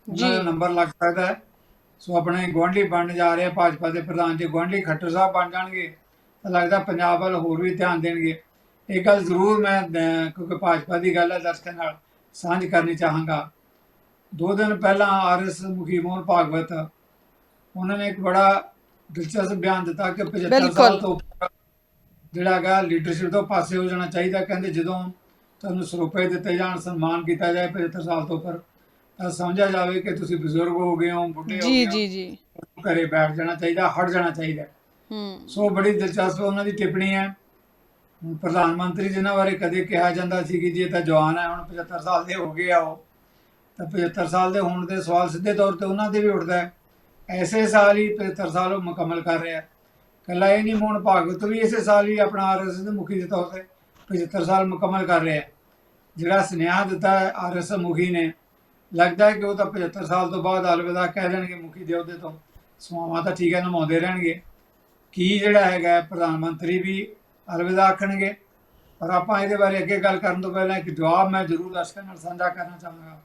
ਜੀ। ਨੰਬਰ ਲੱਗ ਸਕਦਾ ਹੈ। ਸੋ ਆਪਣੇ ਗੁਆਂਢੀ ਬਣ ਜਾ ਰਹੇ ਭਾਜਪਾ ਦੇ ਪ੍ਰਧਾਨ। ਜੇ ਗੁਆਂਢੀ ਖੱਟਰ ਸਾਹਿਬ ਬਣ ਜਾਣਗੇ ਤਾਂ ਲੱਗਦਾ ਪੰਜਾਬ ਵੱਲ ਹੋਰ ਵੀ ਧਿਆਨ ਦੇਣਗੇ। ਇਹ ਗੱਲ ਜ਼ਰੂਰ ਮੈਂ ਕਿਉਂਕਿ ਭਾਜਪਾ ਦੀ ਗੱਲ ਹੈ ਦਰਸ਼ਕਾਂ ਨਾਲ ਸਾਂਝ ਕਰਨੀ ਚਾਹਾਂਗਾ। ਦੋ ਦਿਨ ਪਹਿਲਾਂ ਆਰਐਸ ਮੁਖੀ ਮੋਹਨ ਭਾਗਵਤ ਉਹਨਾਂ ਨੇ ਇੱਕ ਬੜਾ ਦਿਲਚਸਪ ਬਿਆਨ ਦਿੱਤਾ ਕਿ 75 ਸਾਲ। ਤੋਂ ਉੱਪਰ ਜਿਹੜਾ ਹੈਗਾ ਲੀਡਰਸ਼ਿਪ ਤੋਂ ਪਾਸੇ ਹੋ ਜਾਣਾ ਚਾਹੀਦਾ। ਕਹਿੰਦੇ ਜਦੋਂ ਤੁਹਾਨੂੰ ਸਰੂਪੇ ਦਿੱਤੇ ਜਾਣ ਸਨਮਾਨ ਕੀਤਾ ਜਾਏ 75 ਸਾਲ ਤੋਂ ਉੱਪਰ ਤਾਂ ਸਮਝਿਆ ਜਾਵੇ ਕਿ ਤੁਸੀਂ ਬਜ਼ੁਰਗ ਹੋ ਗਏ ਹੋ ਬੁੱਢੇ ਹੋ ਜੀ ਗਏ ਜੀ ਜੀ। ਹੋ ਘਰੇ ਬੈਠ ਜਾਣਾ ਚਾਹੀਦਾ ਹਟ ਜਾਣਾ ਚਾਹੀਦਾ। ਹੂੰ। ਸੋ ਬੜੀ ਦਿਲਚਸਪ ਉਹਨਾਂ ਦੀ ਟਿੱਪਣੀ ਹੈ। ਪ੍ਰਧਾਨ ਮੰਤਰੀ ਜਿਨ੍ਹਾਂ ਬਾਰੇ ਕਦੇ ਕਿਹਾ ਜਾਂਦਾ ਸੀ ਕਿ ਜੀ ਤਾਂ ਜਵਾਨ ਹੈ ਹੁਣ 75 ਸਾਲ ਦੇ ਹੋ ਗਏ ਆ ਉਹ ਤਾਂ 75 ਸਾਲ ਦੇ ਹੋਣ ਤੇ ਸਵਾਲ ਸਿੱਧੇ ਤੌਰ ਤੇ ਉਹਨਾਂ ਦੇ ਵੀ ਉੱਠਦਾ ਹੈ। ਐਸੇ ਸਾਲ ਹੀ 75 ਸਾਲ ਉਹ ਮੁਕੰਮਲ ਕਰ ਰਿਹਾ। ਕੱਲਾ ਇਹ ਨਹੀਂ, ਮੋਹਨ ਭਾਗਵਤ ਵੀ ਇਸੇ ਸਾਲ ਹੀ ਆਪਣਾ ਆਰਐਸ ਦੇ ਮੁਖੀ ਦੇ ਤੌਰ ਤੇ 75 ਸਾਲ ਮੁਕੰਮਲ ਕਰ ਰਿਹਾ। ਜਿਹੜਾ ਸੁਨੇਹਾ ਦਿੱਤਾ ਹੈ ਆਰਐਸ ਮੁਖੀ ਨੇ, ਲੱਗਦਾ ਹੈ ਕਿ ਉਹ ਤਾਂ 75 ਸਾਲ ਤੋਂ ਬਾਅਦ ਅਲਵਿਦਾ ਕਹਿ ਦੇਣਗੇ ਮੁਖੀ ਦੇ ਅਹੁਦੇ ਤੋਂ ਸਮਾਵਾਂ ਤਾਂ ਠੀਕ ਹੈ ਨਿਭਾਉਂਦੇ ਰਹਿਣਗੇ। ਕੀ ਜਿਹੜਾ ਹੈਗਾ ਪ੍ਰਧਾਨ ਮੰਤਰੀ ਵੀ ਅਲਵਿਦਾ ਆਖਣਗੇ। ਪਰ ਆਪਾਂ ਇਹਦੇ ਬਾਰੇ ਅੱਗੇ ਗੱਲ ਕਰਨ ਤੋਂ ਪਹਿਲਾਂ ਇੱਕ ਜਵਾਬ ਮੈਂ ਜ਼ਰੂਰ ਦਰਸ਼ਕਾਂ ਨਾਲ ਸਾਂਝਾ ਕਰਨਾ ਚਾਹਾਂਗਾ।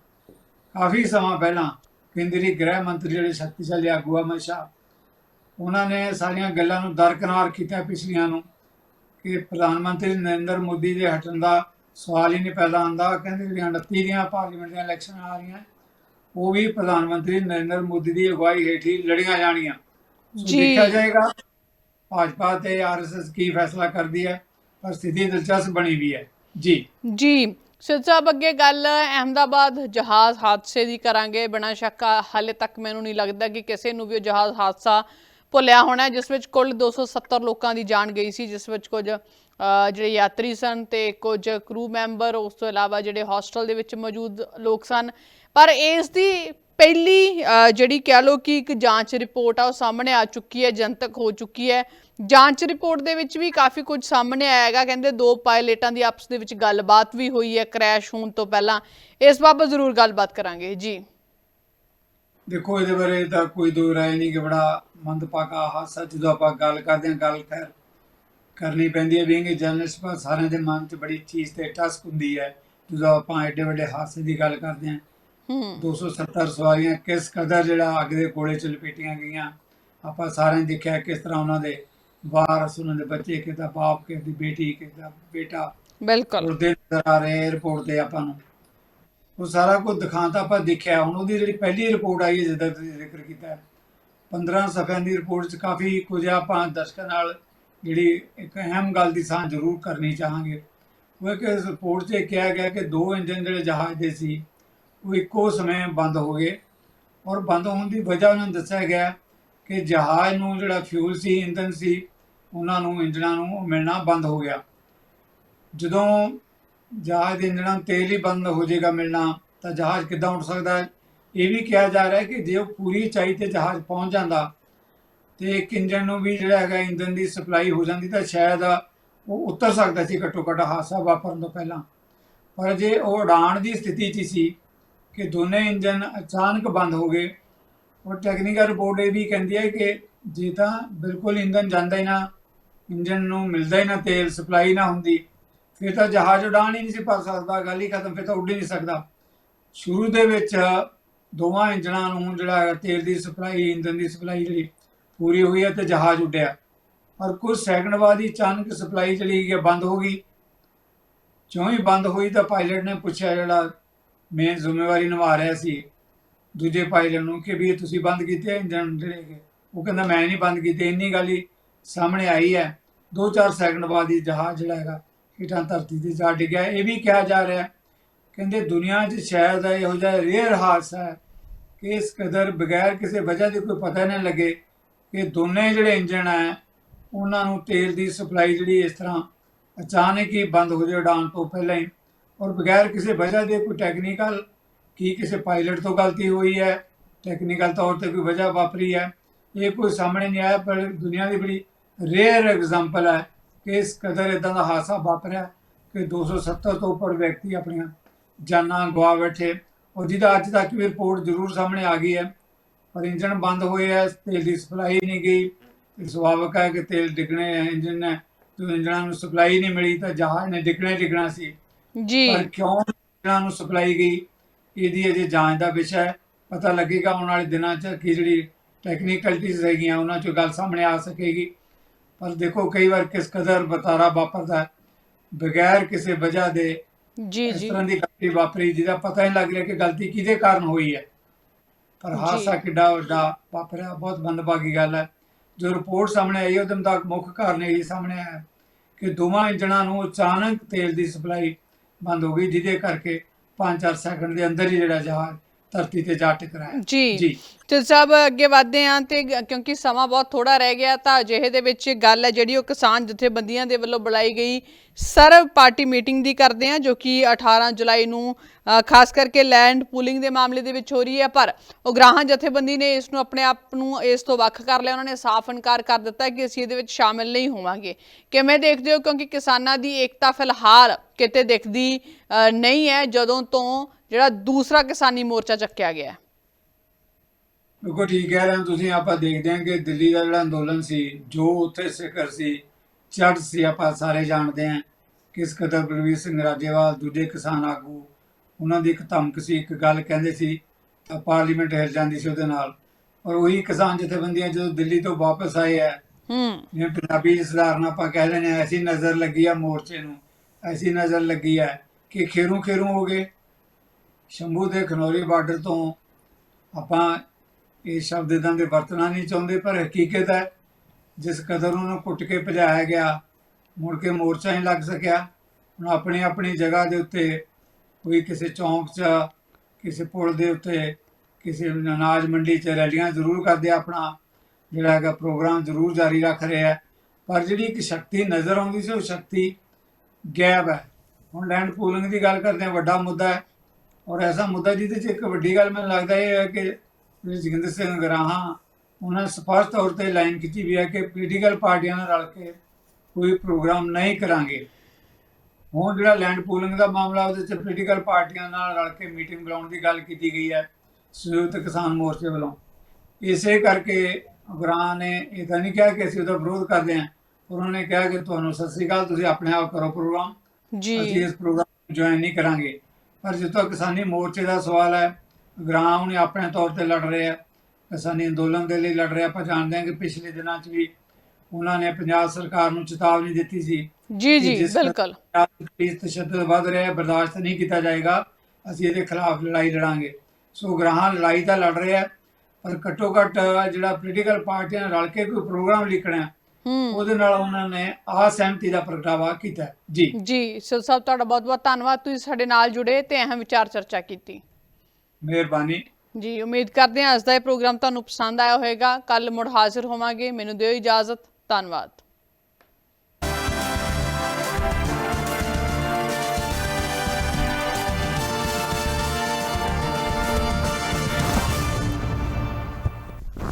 ਕਾਫੀ ਸਮਾਂ ਪਹਿਲਾਂ ਕੇਂਦਰੀ ਗ੍ਰਹਿ ਮੰਤਰੀ ਜਿਹੜੇ ਸ਼ਕਤੀਸ਼ਾਲੀ ਆਗੂ ਅਮਿਤ ਸ਼ਾਹ ਉਹਨਾਂ ਨੇ ਸਾਰੀਆਂ ਗੱਲਾਂ ਨੂੰ ਦਰਕਨਾਰ ਕੀਤਾ ਪਿਛਲੀਆਂ ਨੂੰ ਕਿ ਪ੍ਰਧਾਨ ਮੰਤਰੀ ਨਰਿੰਦਰ ਮੋਦੀ ਦੇ ਹਟਣ ਦਾ ਸਵਾਲ ਹੀ ਨਹੀਂ ਪੈਦਾ ਹੁੰਦਾ। ਕਹਿੰਦੇ ਜਿਹੜੀਆਂ 29 ਦੀਆਂ ਪਾਰਲੀਮੈਂਟ ਦੀਆਂ ਇਲੈਕਸ਼ਨਾਂ ਆ ਰਹੀਆਂ ਉਹ ਵੀ ਪ੍ਰਧਾਨ ਮੰਤਰੀ ਨਰਿੰਦਰ ਮੋਦੀ ਦੀ ਅਗਵਾਈ ਹੇਠ ਹੀ ਲੜੀਆਂ ਜਾਣਗੀਆਂ ਸੋ ਜੀ। ਦੇਖਿਆ ਜਾਏਗਾ ਭਾਜਪਾ ਤੇ ਆਰਐਸਐਸ ਕੀ ਫੈਸਲਾ ਕਰਦੀ ਹੈ ਪਰ ਸਥਿਤੀ ਦਿਲਚਸਪ ਬਣੀ ਵੀ ਹੈ। ਜੀ। ਜੀ। ਸਿੱਧ ਸਾਹਿਬ ਅੱਗੇ ਗੱਲ, ਅਹਿਮਦਾਬਾਦ ਜਹਾਜ਼ ਹਾਦਸੇ ਦੀ ਕਰਾਂਗੇ। ਬਿਨਾਂ ਸ਼ੱਕ ਹਾਲੇ ਤੱਕ ਮੈਨੂੰ ਨਹੀਂ ਲੱਗਦਾ ਕਿ ਕਿਸੇ ਨੂੰ ਵੀ ਉਹ ਜਹਾਜ਼ ਹਾਦਸਾ ਭੁੱਲਿਆ ਹੋਣਾ ਜਿਸ ਵਿੱਚ ਕੁੱਲ 270 ਲੋਕਾਂ ਦੀ ਜਾਨ ਗਈ ਸੀ, ਜਿਸ ਵਿੱਚ ਕੁਝ ਜਿਹੜੇ ਯਾਤਰੀ ਸਨ ਤੇ ਕੁਝ ਕਰੂ ਮੈਂਬਰ, ਉਸ ਤੋਂ ਇਲਾਵਾ ਜਿਹੜੇ ਹੌਸਟਲ ਦੇ ਵਿੱਚ ਮੌਜੂਦ ਲੋਕ ਸਨ। ਪਰ ਇਸ ਦੀ ਪਹਿਲੀ ਜਿਹੜੀ ਕਹਿ ਲੋ ਕਿ ਇੱਕ ਜਾਂਚ ਰਿਪੋਰਟ ਆ, ਉਹ ਸਾਹਮਣੇ ਆ ਚੁੱਕੀ ਹੈ, ਜਨਤਕ ਹੋ ਚੁੱਕੀ ਹੈ। ਜਾਂਚ ਰਿਪੋਰਟ ਦੇ ਵਿੱਚ ਵੀ ਕਾਫੀ ਕੁਝ ਸਾਹਮਣੇ ਆਇਆ ਹੈਗਾ। ਕਹਿੰਦੇ ਦੋ ਪਾਇਲਟਾਂ ਦੀ ਆਪਸ ਦੇ ਵਿੱਚ ਗੱਲਬਾਤ ਵੀ ਹੋਈ ਹੈ ਕ੍ਰੈਸ਼ ਹੋਣ ਤੋਂ ਪਹਿਲਾਂ। ਇਸ ਬਾਬਤ ਜ਼ਰੂਰ ਗੱਲਬਾਤ ਕਰਾਂਗੇ। ਜੀ। ਦੇਖੋ ਇਹਦੇ ਬਾਰੇ ਤਾਂ ਕੋਈ ਦੋ ਰਾਏ ਨਹੀਂ ਕਿ ਬੜਾ ਮੰਦਭਾਗਾ ਹਾਦਸਾ ਜਦੋਂ ਆਪਾਂ ਗੱਲ ਕਰਦੇ ਹਾਂ ਗੱਲ ਕਰ ਕਰਨੀ ਪੈਂਦੀ ਹੈ। ਬੀਇੰਗ ਜਰਨਲਿਸਟ ਪਰ ਸਾਰਿਆਂ ਦੇ ਮਨ 'ਚ ਬੜੀ ਚੀਜ਼ ਤੇ ਟਸਕ ਹੁੰਦੀ ਹੈ। ਜਦੋਂ ਆਪਾਂ ਐਡੇ ਵੱਡੇ ਹਾਦਸੇ ਦੀ ਗੱਲ ਕਰਦੇ ਹਾਂ ਹੂੰ। 270 ਸਵਾਰੀਆਂ ਕਿਸ ਕਦਰ ਜਿਹੜਾ ਅੱਗ ਦੇ ਕੋਲੇ ਚ ਲਪੇਟੀਆਂ ਗਈਆਂ ਆਪਾਂ ਸਾਰਿਆਂ ਨੇ ਦੇਖਿਆ ਕਿਸ ਤਰ੍ਹਾਂ ਉਹਨਾਂ ਦੇ ਵਾਰਸ ਉਹਨਾਂ ਦੇ ਬੱਚੇ ਕਿਦਾ ਬਾਪ ਕਿਦੀ ਬੇਟੀ ਕਿਦਾ ਬੇਟਾ ਬਿਲਕੁਲ। ਉਹਦੇ ਨਜ਼ਰ ਆ ਰਹੇ 에어ਪੋਰਟ ਤੇ ਆਪਾਂ ਨੂੰ। ਉਹ ਸਾਰਾ ਕੁਝ ਦਿਖਾਉਂਦਾ ਆਪਾਂ ਦੇਖਿਆ। ਹੁਣ ਉਹਦੀ ਜਿਹੜੀ ਪਹਿਲੀ ਰਿਪੋਰਟ ਆਈ ਹੈ ਜਿੱਦਾਂ ਤੁਸੀਂ ਜ਼ਿਕਰ ਕੀਤਾ ਹੈ, 15 ਸਫ਼ਿਆਂ ਦੀ ਰਿਪੋਰਟ 'ਚ ਕਾਫੀ ਕੁਝ ਆਪਾਂ ਦਰਸ਼ਕਾਂ ਨਾਲ ਜਿਹੜੀ ਇੱਕ ਅਹਿਮ ਗੱਲ ਦੀ ਸਾਂਝ ਜ਼ਰੂਰ ਕਰਨੀ ਚਾਹਾਂਗੇ। ਉਹ ਹੈ ਕਿ ਇਸ ਰਿਪੋਰਟ 'ਚ ਕਿਹਾ ਗਿਆ ਕਿ ਦੋ ਇੰਜਨ ਜਿਹੜੇ ਜਹਾਜ਼ ਦੇ ਸੀ ਉਹ ਇੱਕੋ ਸਮੇਂ ਬੰਦ ਹੋ ਗਏ ਔਰ ਬੰਦ ਹੋਣ ਦੀ ਵਜ੍ਹਾ ਉਹਨਾਂ ਨੂੰ ਦੱਸਿਆ ਗਿਆ ਕਿ ਜਹਾਜ਼ ਨੂੰ ਜਿਹੜਾ ਫਿਊਲ ਸੀ ਇੰਧਨ ਸੀ ਉਹਨਾਂ ਨੂੰ, ਇੰਜਣਾਂ ਨੂੰ ਮਿਲਣਾ ਬੰਦ ਹੋ ਗਿਆ। ਜਦੋਂ ਜਹਾਜ਼ ਦੇ ਇੰਜਣਾਂ ਨੂੰ ਤੇਲ ਹੀ ਬੰਦ ਹੋ ਜਾਏਗਾ ਮਿਲਣਾ, ਤਾਂ ਜਹਾਜ਼ ਕਿੱਦਾਂ ਉੱਡ ਸਕਦਾ ਹੈ? ਇਹ ਵੀ ਕਿਹਾ ਜਾ ਰਿਹਾ ਹੈ ਕਿ ਜੇ ਉਹ ਪੂਰੀ ਉਚਾਈ ਤੇ ਜਹਾਜ਼ ਪਹੁੰਚ ਜਾਂਦਾ ਤੇ ਇੱਕ ਇੰਜਣ ਨੂੰ ਵੀ ਜਿਹੜਾ ਹੈਗਾ ਇੰਧਨ ਦੀ ਸਪਲਾਈ ਹੋ ਜਾਂਦੀ, ਤਾਂ ਸ਼ਾਇਦ ਉਹ ਉਤਰ ਸਕਦਾ ਸੀ ਘੱਟੋ ਘੱਟ ਹਾਦਸਾ ਵਾਪਰਨ ਤੋਂ ਪਹਿਲਾਂ। ਪਰ ਜੇ ਉਹ ਉਡਾਣ ਦੀ ਸਥਿਤੀ 'ਚ ਸੀ ਕਿ ਦੋਨੇ ਇੰਜਨ ਅਚਾਨਕ ਬੰਦ ਹੋ ਗਏ ਔਰ ਟੈਕਨੀਕਲ ਰਿਪੋਰਟ ਇਹ ਵੀ ਕਹਿੰਦੀ ਹੈ ਕਿ ਜੇ ਤਾਂ ਬਿਲਕੁਲ ਇੰਜਨ ਜਾਂਦਾ ਹੀ ਨਾ ਇੰਜਨ ਨੂੰ ਮਿਲਦਾ ਹੀ ਨਾ ਤੇਲ, ਸਪਲਾਈ ਨਾ ਹੁੰਦੀ। ਫਿਰ ਤਾਂ ਜਹਾਜ਼ ਉਡਾਣ ਹੀ ਨਹੀਂ ਸੀ ਭਰ ਸਕਦਾ, ਗੱਲ ਹੀ ਖਤਮ, ਫਿਰ ਤਾਂ ਉੱਡ ਹੀ ਨਹੀਂ ਸਕਦਾ। ਸ਼ੁਰੂ ਦੇ ਵਿੱਚ ਦੋਵਾਂ ਇੰਜਣਾਂ ਨੂੰ ਜਿਹੜਾ ਤੇਲ ਦੀ ਸਪਲਾਈ ਇੰਜਨ ਦੀ ਸਪਲਾਈ ਜਿਹੜੀ ਪੂਰੀ ਹੋਈ ਹੈ ਤੇ ਜਹਾਜ਼ ਉੱਡਿਆ। ਪਰ ਕੁਝ ਸੈਕਿੰਡ ਬਾਅਦ ਹੀ ਅਚਾਨਕ ਸਪਲਾਈ ਚਲੀ ਗਈ ਬੰਦ ਹੋ ਗਈ। ਜਿਉਂ ਹੀ ਬੰਦ ਹੋਈ ਤਾਂ ਪਾਇਲਟ ਨੇ ਪੁੱਛਿਆ ਜਿਹੜਾ ਮੇਨ ਜ਼ਿੰਮੇਵਾਰੀ ਨਿਭਾ ਰਿਹਾ ਸੀ, ਦੂਜੇ ਪਾਇਲਟ ਨੂੰ ਕਿ ਵੀ ਇਹ ਤੁਸੀਂ ਬੰਦ ਕੀਤੇ ਇੰਜਨ ਜਿਹੜੇ ਉਹ ਕਹਿੰਦਾ, ਮੈਂ ਨਹੀਂ ਬੰਦ ਕੀਤੇ, ਇੰਨੀ ਗੱਲ ਹੀ ਸਾਹਮਣੇ ਆਈ ਹੈ। 2-4 ਸੈਕਿੰਡ ਬਾਅਦ ਹੀ ਜਹਾਜ਼ ਜਿਹੜਾ ਹੈਗਾ, ਹੇਠਾਂ ਧਰਤੀ ਤੇ ਜਾ ਡਿੱਗਿਆ। ਇਹ ਵੀ ਕਿਹਾ ਜਾ ਰਿਹਾ ਕਹਿੰਦੇ ਦੁਨੀਆ 'ਚ ਸ਼ਾਇਦ ਇਹੋ ਜਿਹਾ ਰੇਅਰ ਹਾਦਸਾ ਹੈ ਕਿ ਇਸ ਕਦਰ ਬਗੈਰ ਕਿਸੇ ਵਜ੍ਹਾ ਦੇ ਕੋਈ ਪਤਾ ਨਾ ਲੱਗੇ ਕਿ ਦੋਨੇ ਜਿਹੜੇ ਇੰਜਣ ਹੈ, ਉਹਨਾਂ ਨੂੰ ਤੇਲ ਦੀ ਸਪਲਾਈ ਜਿਹੜੀ ਇਸ ਤਰ੍ਹਾਂ ਅਚਾਨਕ ਹੀ ਬੰਦ ਹੋ ਜਾਏ ਉਡਾਨ ਤੋਂ ਪਹਿਲਾਂ ਹੀ। ਔਰ ਬਗੈਰ ਕਿਸੇ ਵਜ੍ਹਾ ਦੇ ਕੋਈ ਟੈਕਨੀਕਲ ਕੀ ਕਿਸੇ ਪਾਇਲਟ ਤੋਂ ਗਲਤੀ ਹੋਈ ਹੈ ਟੈਕਨੀਕਲ ਤੌਰ ਤੇ ਕੋਈ ਵਜ੍ਹਾ ਵਾਪਰੀ ਹੈ, ਇਹ ਕੋਈ ਸਾਹਮਣੇ ਨਹੀਂ ਆਇਆ, ਪਰ ਦੁਨੀਆ ਦੀ ਬੜੀ ਰੇਅਰ ਐਗਜ਼ਾਮਪਲ ਹੈ ਕਿ ਇਸ ਕਦਰ ਇਦਾਂ ਦਾ ਹਾਦਸਾ ਵਾਪਰਿਆ ਕਿ 270 ਤੋਂ ਉੱਪਰ ਵਿਅਕਤੀ ਆਪਣੀਆਂ ਜਾਨਾਂ ਗਵਾ ਬੈਠੇ। ਔਰ ਜਿਹਦਾ ਅੱਜ ਤੱਕ ਵੀ ਰਿਪੋਰਟ ਜ਼ਰੂਰ ਸਾਹਮਣੇ ਆ ਗਈ ਹੈ। ਪਰ ਇੰਜਨ ਬੰਦ ਹੋਏ ਹੈ ਤੇਲ ਦੀ ਸਪਲਾਈ ਨਹੀਂ ਗਈ। ਤੇ ਸੁਭਾਵਿਕ ਹੈ ਕਿ ਤੇਲ ਡਿੱਗਣੇ ਹੈ ਇੰਜਨ ਨੇ ਜਦੋਂ ਇੰਜਨਾਂ ਨੂੰ ਸਪਲਾਈ ਨਹੀਂ ਮਿਲੀ ਤਾਂ ਜਹਾਜ਼ ਨੇ ਡਿੱਗਣਾ ਡਿੱਗਣਾ ਸੀ। ਜੀ। ਪਰ ਕਿਉਂ ਇੰਜਨਾਂ ਨੂੰ ਸਪਲਾਈ ਗਈ ਇਹਦੀ ਅਜੇ ਜਾਂਚ ਦਾ ਵਿਸ਼ਾ ਹੈ। ਪਤਾ ਲੱਗੇਗਾ ਆਉਣ ਵਾਲੇ ਦਿਨਾਂ 'ਚ ਕਿ ਜਿਹੜੀ ਟੈਕਨੀਕਲਿਟੀਜ਼ ਹੈਗੀਆਂ ਉਹਨਾਂ 'ਚੋਂ ਗੱਲ ਸਾਹਮਣੇ ਆ ਸਕੇਗੀ। ਪਰ ਦੇਖੋ ਕਈ ਵਾਰ ਕਿਸ ਕਦਰ ਬਤਾਰਾ ਵਾਪਰਦਾ ਬਗੈਰ ਕਿਸੇ ਵਜ੍ਹਾ ਦੇ ਜੀ ਇਸ ਜੀ। ਤਰ੍ਹਾਂ ਦੀ ਗਲਤੀ ਵਾਪਰੀ ਜਿਹਦਾ ਪਤਾ ਹੀ ਲੱਗ ਰਿਹਾ ਕਿ ਗਲਤੀ ਕਿਹਦੇ ਕਾਰਨ ਹੋਈ ਹੈ। ਪਰ। ਹਾਦਸਾ ਕਿੱਡਾ ਵੱਡਾ ਵਾਪਰਿਆ ਬਹੁਤ ਬੰਦਭਾਗੀ ਗੱਲ ਹੈ। ਜੋ ਰਿਪੋਰਟ ਸਾਹਮਣੇ ਆਈ ਉਹਦੇ ਮੁਤਾਬਕ ਮੁੱਖ ਕਾਰਨ ਇਹ ਸਾਹਮਣੇ ਆਇਆ ਕਿ ਦੋਵਾਂ ਇੰਜਣਾਂ ਨੂੰ ਅਚਾਨਕ ਤੇਲ ਦੀ ਸਪਲਾਈ ਬੰਦ ਹੋ ਗਈ ਜਿਹਦੇ ਕਰਕੇ 5-4 ਸੈਕਿੰਡ ਦੇ ਅੰਦਰ ਹੀ ਜਿਹੜਾ ਜਹਾਜ਼ ਧਰਤੀ ਤੇ ਜਾ ਟਕਰਾਇਆ। ਜੀ। ਜੀ। ਤੇ ਸਭ ਅੱਗੇ ਵਧਦੇ ਹਾਂ ਤੇ ਕਿਉਂਕਿ ਸਮਾਂ ਬਹੁਤ ਥੋੜਾ ਰਹਿ ਗਿਆ ਤਾਂ ਅਜਿਹੇ ਦੇ ਵਿੱਚ ਗੱਲ ਹੈ ਜਿਹੜੀ ਉਹ ਕਿਸਾਨ ਜਥੇਬੰਦੀਆਂ ਦੇ ਵੱਲੋਂ ਬੁਲਾਈ ਗਈ। ਸਰਵ ਪਾਰਟੀ ਮੀਟਿੰਗ ਦੀ ਕਰਦੇ ਹਾਂ ਜੋ ਕਿ 18 ਜੁਲਾਈ ਨੂੰ ਖਾਸ ਕਰਕੇ ਲੈਂਡ ਪੂਲਿੰਗ ਦੇ ਮਾਮਲੇ ਦੇ ਵਿੱਚ ਹੋ ਰਹੀ ਹੈ, ਪਰ ਉਗਰਾਹਾਂ ਜਥੇਬੰਦੀ ਨੇ ਇਸ ਨੂੰ ਆਪਣੇ ਆਪ ਨੂੰ ਇਸ ਤੋਂ ਵੱਖ ਕਰ ਲਿਆ। ਉਹਨਾਂ ਨੇ ਸਾਫ਼ ਇਨਕਾਰ ਕਰ ਦਿੱਤਾ ਕਿ ਅਸੀਂ ਇਹਦੇ ਵਿੱਚ ਸ਼ਾਮਿਲ ਨਹੀਂ ਹੋਵਾਂਗੇ। ਕਿਵੇਂ ਦੇਖਦੇ ਹੋ? ਕਿਉਂਕਿ ਕਿਸਾਨਾਂ ਦੀ ਏਕਤਾ ਫਿਲਹਾਲ ਕਿਤੇ ਦਿਖਦੀ ਨਹੀਂ ਹੈ, ਜਦੋਂ ਤੋਂ ਜਿਹੜਾ ਦੂਸਰਾ ਕਿਸਾਨੀ ਮੋਰਚਾ ਚੱਕਿਆ ਗਿਆ ਹੈ। ਬਿਲਕੁਲ ਠੀਕ ਕਹਿ ਰਹੇ ਹੋ, ਤੁਸੀਂ ਆਪਾਂ ਦੇਖਦੇ ਹਾਂ ਕਿ ਦਿੱਲੀ ਦਾ ਜਿਹੜਾ ਅੰਦੋਲਨ ਸੀ, ਜੋ ਉੱਥੇ ਸਿਖਰ ਸੀ ਚੜ ਸੀ, ਆਪਾਂ ਸਾਰੇ ਜਾਣਦੇ ਹਾਂ। ਕਿਸ ਕਦਰ ਬਲਵੀਰ ਸਿੰਘ ਰਾਜੇਵਾਲ, ਦੂਜੇ ਕਿਸਾਨ ਆਗੂ ਉਹਨਾਂ ਦੀ ਇੱਕ ਧਮਕ ਸੀ ਇੱਕ ਗੱਲ ਕਹਿੰਦੇ ਸੀ ਤਾਂ ਪਾਰਲੀਮੈਂਟ ਹਿਲ ਜਾਂਦੀ ਸੀ ਉਹਦੇ ਨਾਲ। ਔਰ ਉਹੀ ਕਿਸਾਨ ਜਥੇਬੰਦੀਆਂ ਜਦੋਂ ਦਿੱਲੀ ਤੋਂ ਵਾਪਸ ਆਏ ਹੈ ਹੂੰ। ਜਿਵੇਂ ਪੰਜਾਬੀ ਸਧਾਰਨ ਆਪਾਂ ਕਹਿ ਹਾਂ ਐਸੀ ਨਜ਼ਰ ਲੱਗੀ ਆ ਮੋਰਚੇ ਨੂੰ ਐਸੀ ਨਜ਼ਰ ਲੱਗੀ ਹੈ ਕਿ ਖੇਰੂ ਖੇਰੂ ਹੋ ਗਏ। ਸ਼ੰਭੂ ਦੇ ਖਨੌਰੀ ਬਾਰਡਰ ਤੋਂ ਆਪਾਂ ਇਹ ਸ਼ਬਦ ਇਦਾਂ ਦੇ ਵਰਤਣਾ ਨਹੀਂ ਚਾਹੁੰਦੇ ਪਰ ਹਕੀਕਤ ਹੈ ਜਿਸ ਕਦਰ ਉਹਨੂੰ ਕੁੱਟ ਕੇ ਭਜਾਇਆ ਗਿਆ ਮੁੜ ਕੇ ਮੋਰਚਾ ਨਹੀਂ ਲੱਗ ਸਕਿਆ। ਹੁਣ ਆਪਣੀ ਆਪਣੀ ਜਗ੍ਹਾ ਦੇ ਉੱਤੇ ਕੋਈ ਕਿਸੇ ਚੌਂਕ 'ਚ, ਕਿਸੇ ਪੁਲ ਦੇ ਉੱਤੇ, ਕਿਸੇ ਅਨਾਜ ਮੰਡੀ 'ਚ ਰੈਲੀਆਂ ਜ਼ਰੂਰ ਕਰਦੇ ਆਪਣਾ, ਜਿਹੜਾ ਹੈਗਾ ਪ੍ਰੋਗਰਾਮ ਜ਼ਰੂਰ ਜਾਰੀ ਰੱਖ ਰਿਹਾ ਪਰ ਜਿਹੜੀ ਇੱਕ ਸ਼ਕਤੀ ਨਜ਼ਰ ਆਉਂਦੀ ਸੀ, ਉਹ ਸ਼ਕਤੀ ਗਾਇਬ ਹੈ। ਹੁਣ ਲੈਂਡ ਪੂਲਿੰਗ ਦੀ ਗੱਲ ਕਰਦੇ ਹਾਂ, ਵੱਡਾ ਮੁੱਦਾ ਹੈ। ਔਰ ਐਸਾ ਮੁੱਦਾ ਜਿਹਦੇ 'ਚ ਇੱਕ ਵੱਡੀ ਗੱਲ ਮੈਨੂੰ ਲੱਗਦਾ ਇਹ ਹੈ ਕਿ ਜਿਹੜੇ ਜੋਗਿੰਦਰ ਸਿੰਘ ਗਰਾਹਾਂ, ਉਹਨਾਂ ਨੇ ਸਪਸ਼ਟ ਤੌਰ ਤੇ ਲਾਈਨ ਕੀਤੀ ਵੀ ਹੈ ਕਿ ਪੋਲੀਟੀਕਲ ਪਾਰਟੀਆਂ ਨਾਲ ਰਲ ਕੇ ਕੋਈ ਪ੍ਰੋਗਰਾਮ ਨਹੀਂ ਕਰਾਂਗੇ। ਹੁਣ ਜਿਹੜਾ ਲੈਂਡ ਪੂਲਿੰਗ ਦਾ ਮਾਮਲਾ ਉਹਦੇ 'ਚ ਪੋਲੀਟੀਕਲ ਪਾਰਟੀਆਂ ਨਾਲ ਰਲ ਕੇ ਮੀਟਿੰਗ ਬੁਲਾਉਣ ਦੀ ਗੱਲ ਕੀਤੀ ਗਈ ਹੈ ਸੰਯੁਕਤ ਕਿਸਾਨ ਮੋਰਚੇ ਵੱਲੋਂ। ਇਸੇ ਕਰਕੇ ਗਰਾਂ ਨੇ ਇਹ ਤਾਂ ਨਹੀਂ ਕਿਹਾ ਕਿ ਅਸੀਂ ਉਹਦਾ ਵਿਰੋਧ ਕਰਦੇ ਹਾਂ ਉਹਨਾਂ ਨੇ ਕਿਹਾ ਕਿ ਤੁਹਾਨੂੰ ਸਤਿ ਸ੍ਰੀ ਅਕਾਲ ਤੁਸੀਂ ਆਪਣੇ ਆਪ ਕਰੋ ਪ੍ਰੋਗਰਾਮ। ਅਸੀਂ ਜੀ ਇਸ ਪ੍ਰੋਗਰਾਮ ਨੂੰ ਜੁਆਇਨ ਨਹੀਂ ਕਰਾਂਗੇ। ਪਰ ਜਿੱਥੋਂ ਕਿਸਾਨੀ ਮੋਰਚੇ ਦਾ ਸਵਾਲ ਹੈ ਗ੍ਰਾਮ ਨੇ ਆਪਣੇ ਤੌਰ ਤੇ ਲੜ ਰਹੇ ਆ ਕਿਸਾਨੀ ਅੰਦੋਲਨ ਦੇ ਲਈ ਲੜ ਰਹੇ ਆ। ਆਪਾਂ ਜਾਣਦੇ ਹਾਂ ਕਿ ਪਿਛਲੇ ਦਿਨਾਂ 'ਚ ਵੀ ਉਹਨਾਂ ਨੇ ਪੰਜਾਬ ਸਰਕਾਰ ਨੂੰ ਚੇਤਾਵਨੀ ਦਿੱਤੀ ਸੀ ਜੀ ਜੀ ਬਿਲਕੁਲ। ਇਸ ਤਸ਼ੱਦਦ ਵੱਧ ਰਿਹਾ ਹੈ ਬਰਦਾਸ਼ਤ ਨਹੀਂ ਕੀਤਾ ਜਾਏਗਾ ਅਸੀਂ ਇਹਦੇ ਖਿਲਾਫ ਲੜਾਈ ਲੜਾਂਗੇ। ਸੋ ਗ੍ਰਾਹਾਂ ਲੜਾਈ ਤਾਂ ਲੜ ਰਹੇ ਆ ਪਰ ਘੱਟੋ ਘੱਟ ਜਿਹੜਾ ਪੋਲੀਟੀਕਲ ਪਾਰਟੀਆਂ ਨਾਲ ਰਲ ਕੇ ਕੋਈ ਪ੍ਰੋਗਰਾਮ ਲਿਖਣਾ ਉਹਦੇ ਨਾਲ ਉਹਨਾਂ ਨੇ ਅਸਹਿਮਤੀ ਦਾ ਪ੍ਰਗਟਾਵਾ ਕੀਤਾ। ਜੀ। ਜੀ ਸੋ ਸਭ ਤੁਹਾਡਾ ਬਹੁਤ ਬਹੁਤ ਧੰਨਵਾਦ ਤੁਸੀਂ ਸਾਡੇ ਨਾਲ ਜੁੜੇ ਤੇ ਅਹਿਮ ਵਿਚਾਰ ਚਰਚਾ ਕੀਤੀ। ਮਿਹਰਬਾਨੀ। ਜੀ ਉਮੀਦ ਕਰਦੇ ਹਾਂ ਅੱਜ ਦਾ ਇਹ ਪ੍ਰੋਗਰਾਮ ਤੁਹਾਨੂੰ ਪਸੰਦ ਆਇਆ ਹੋਵੇਗਾ। ਕੱਲ ਮੁੜ ਹਾਜ਼ਰ ਹੋਵਾਂਗੇ ਮੈਨੂੰ ਦਿਓ ਇਜਾਜ਼ਤ ਧੰਨਵਾਦ।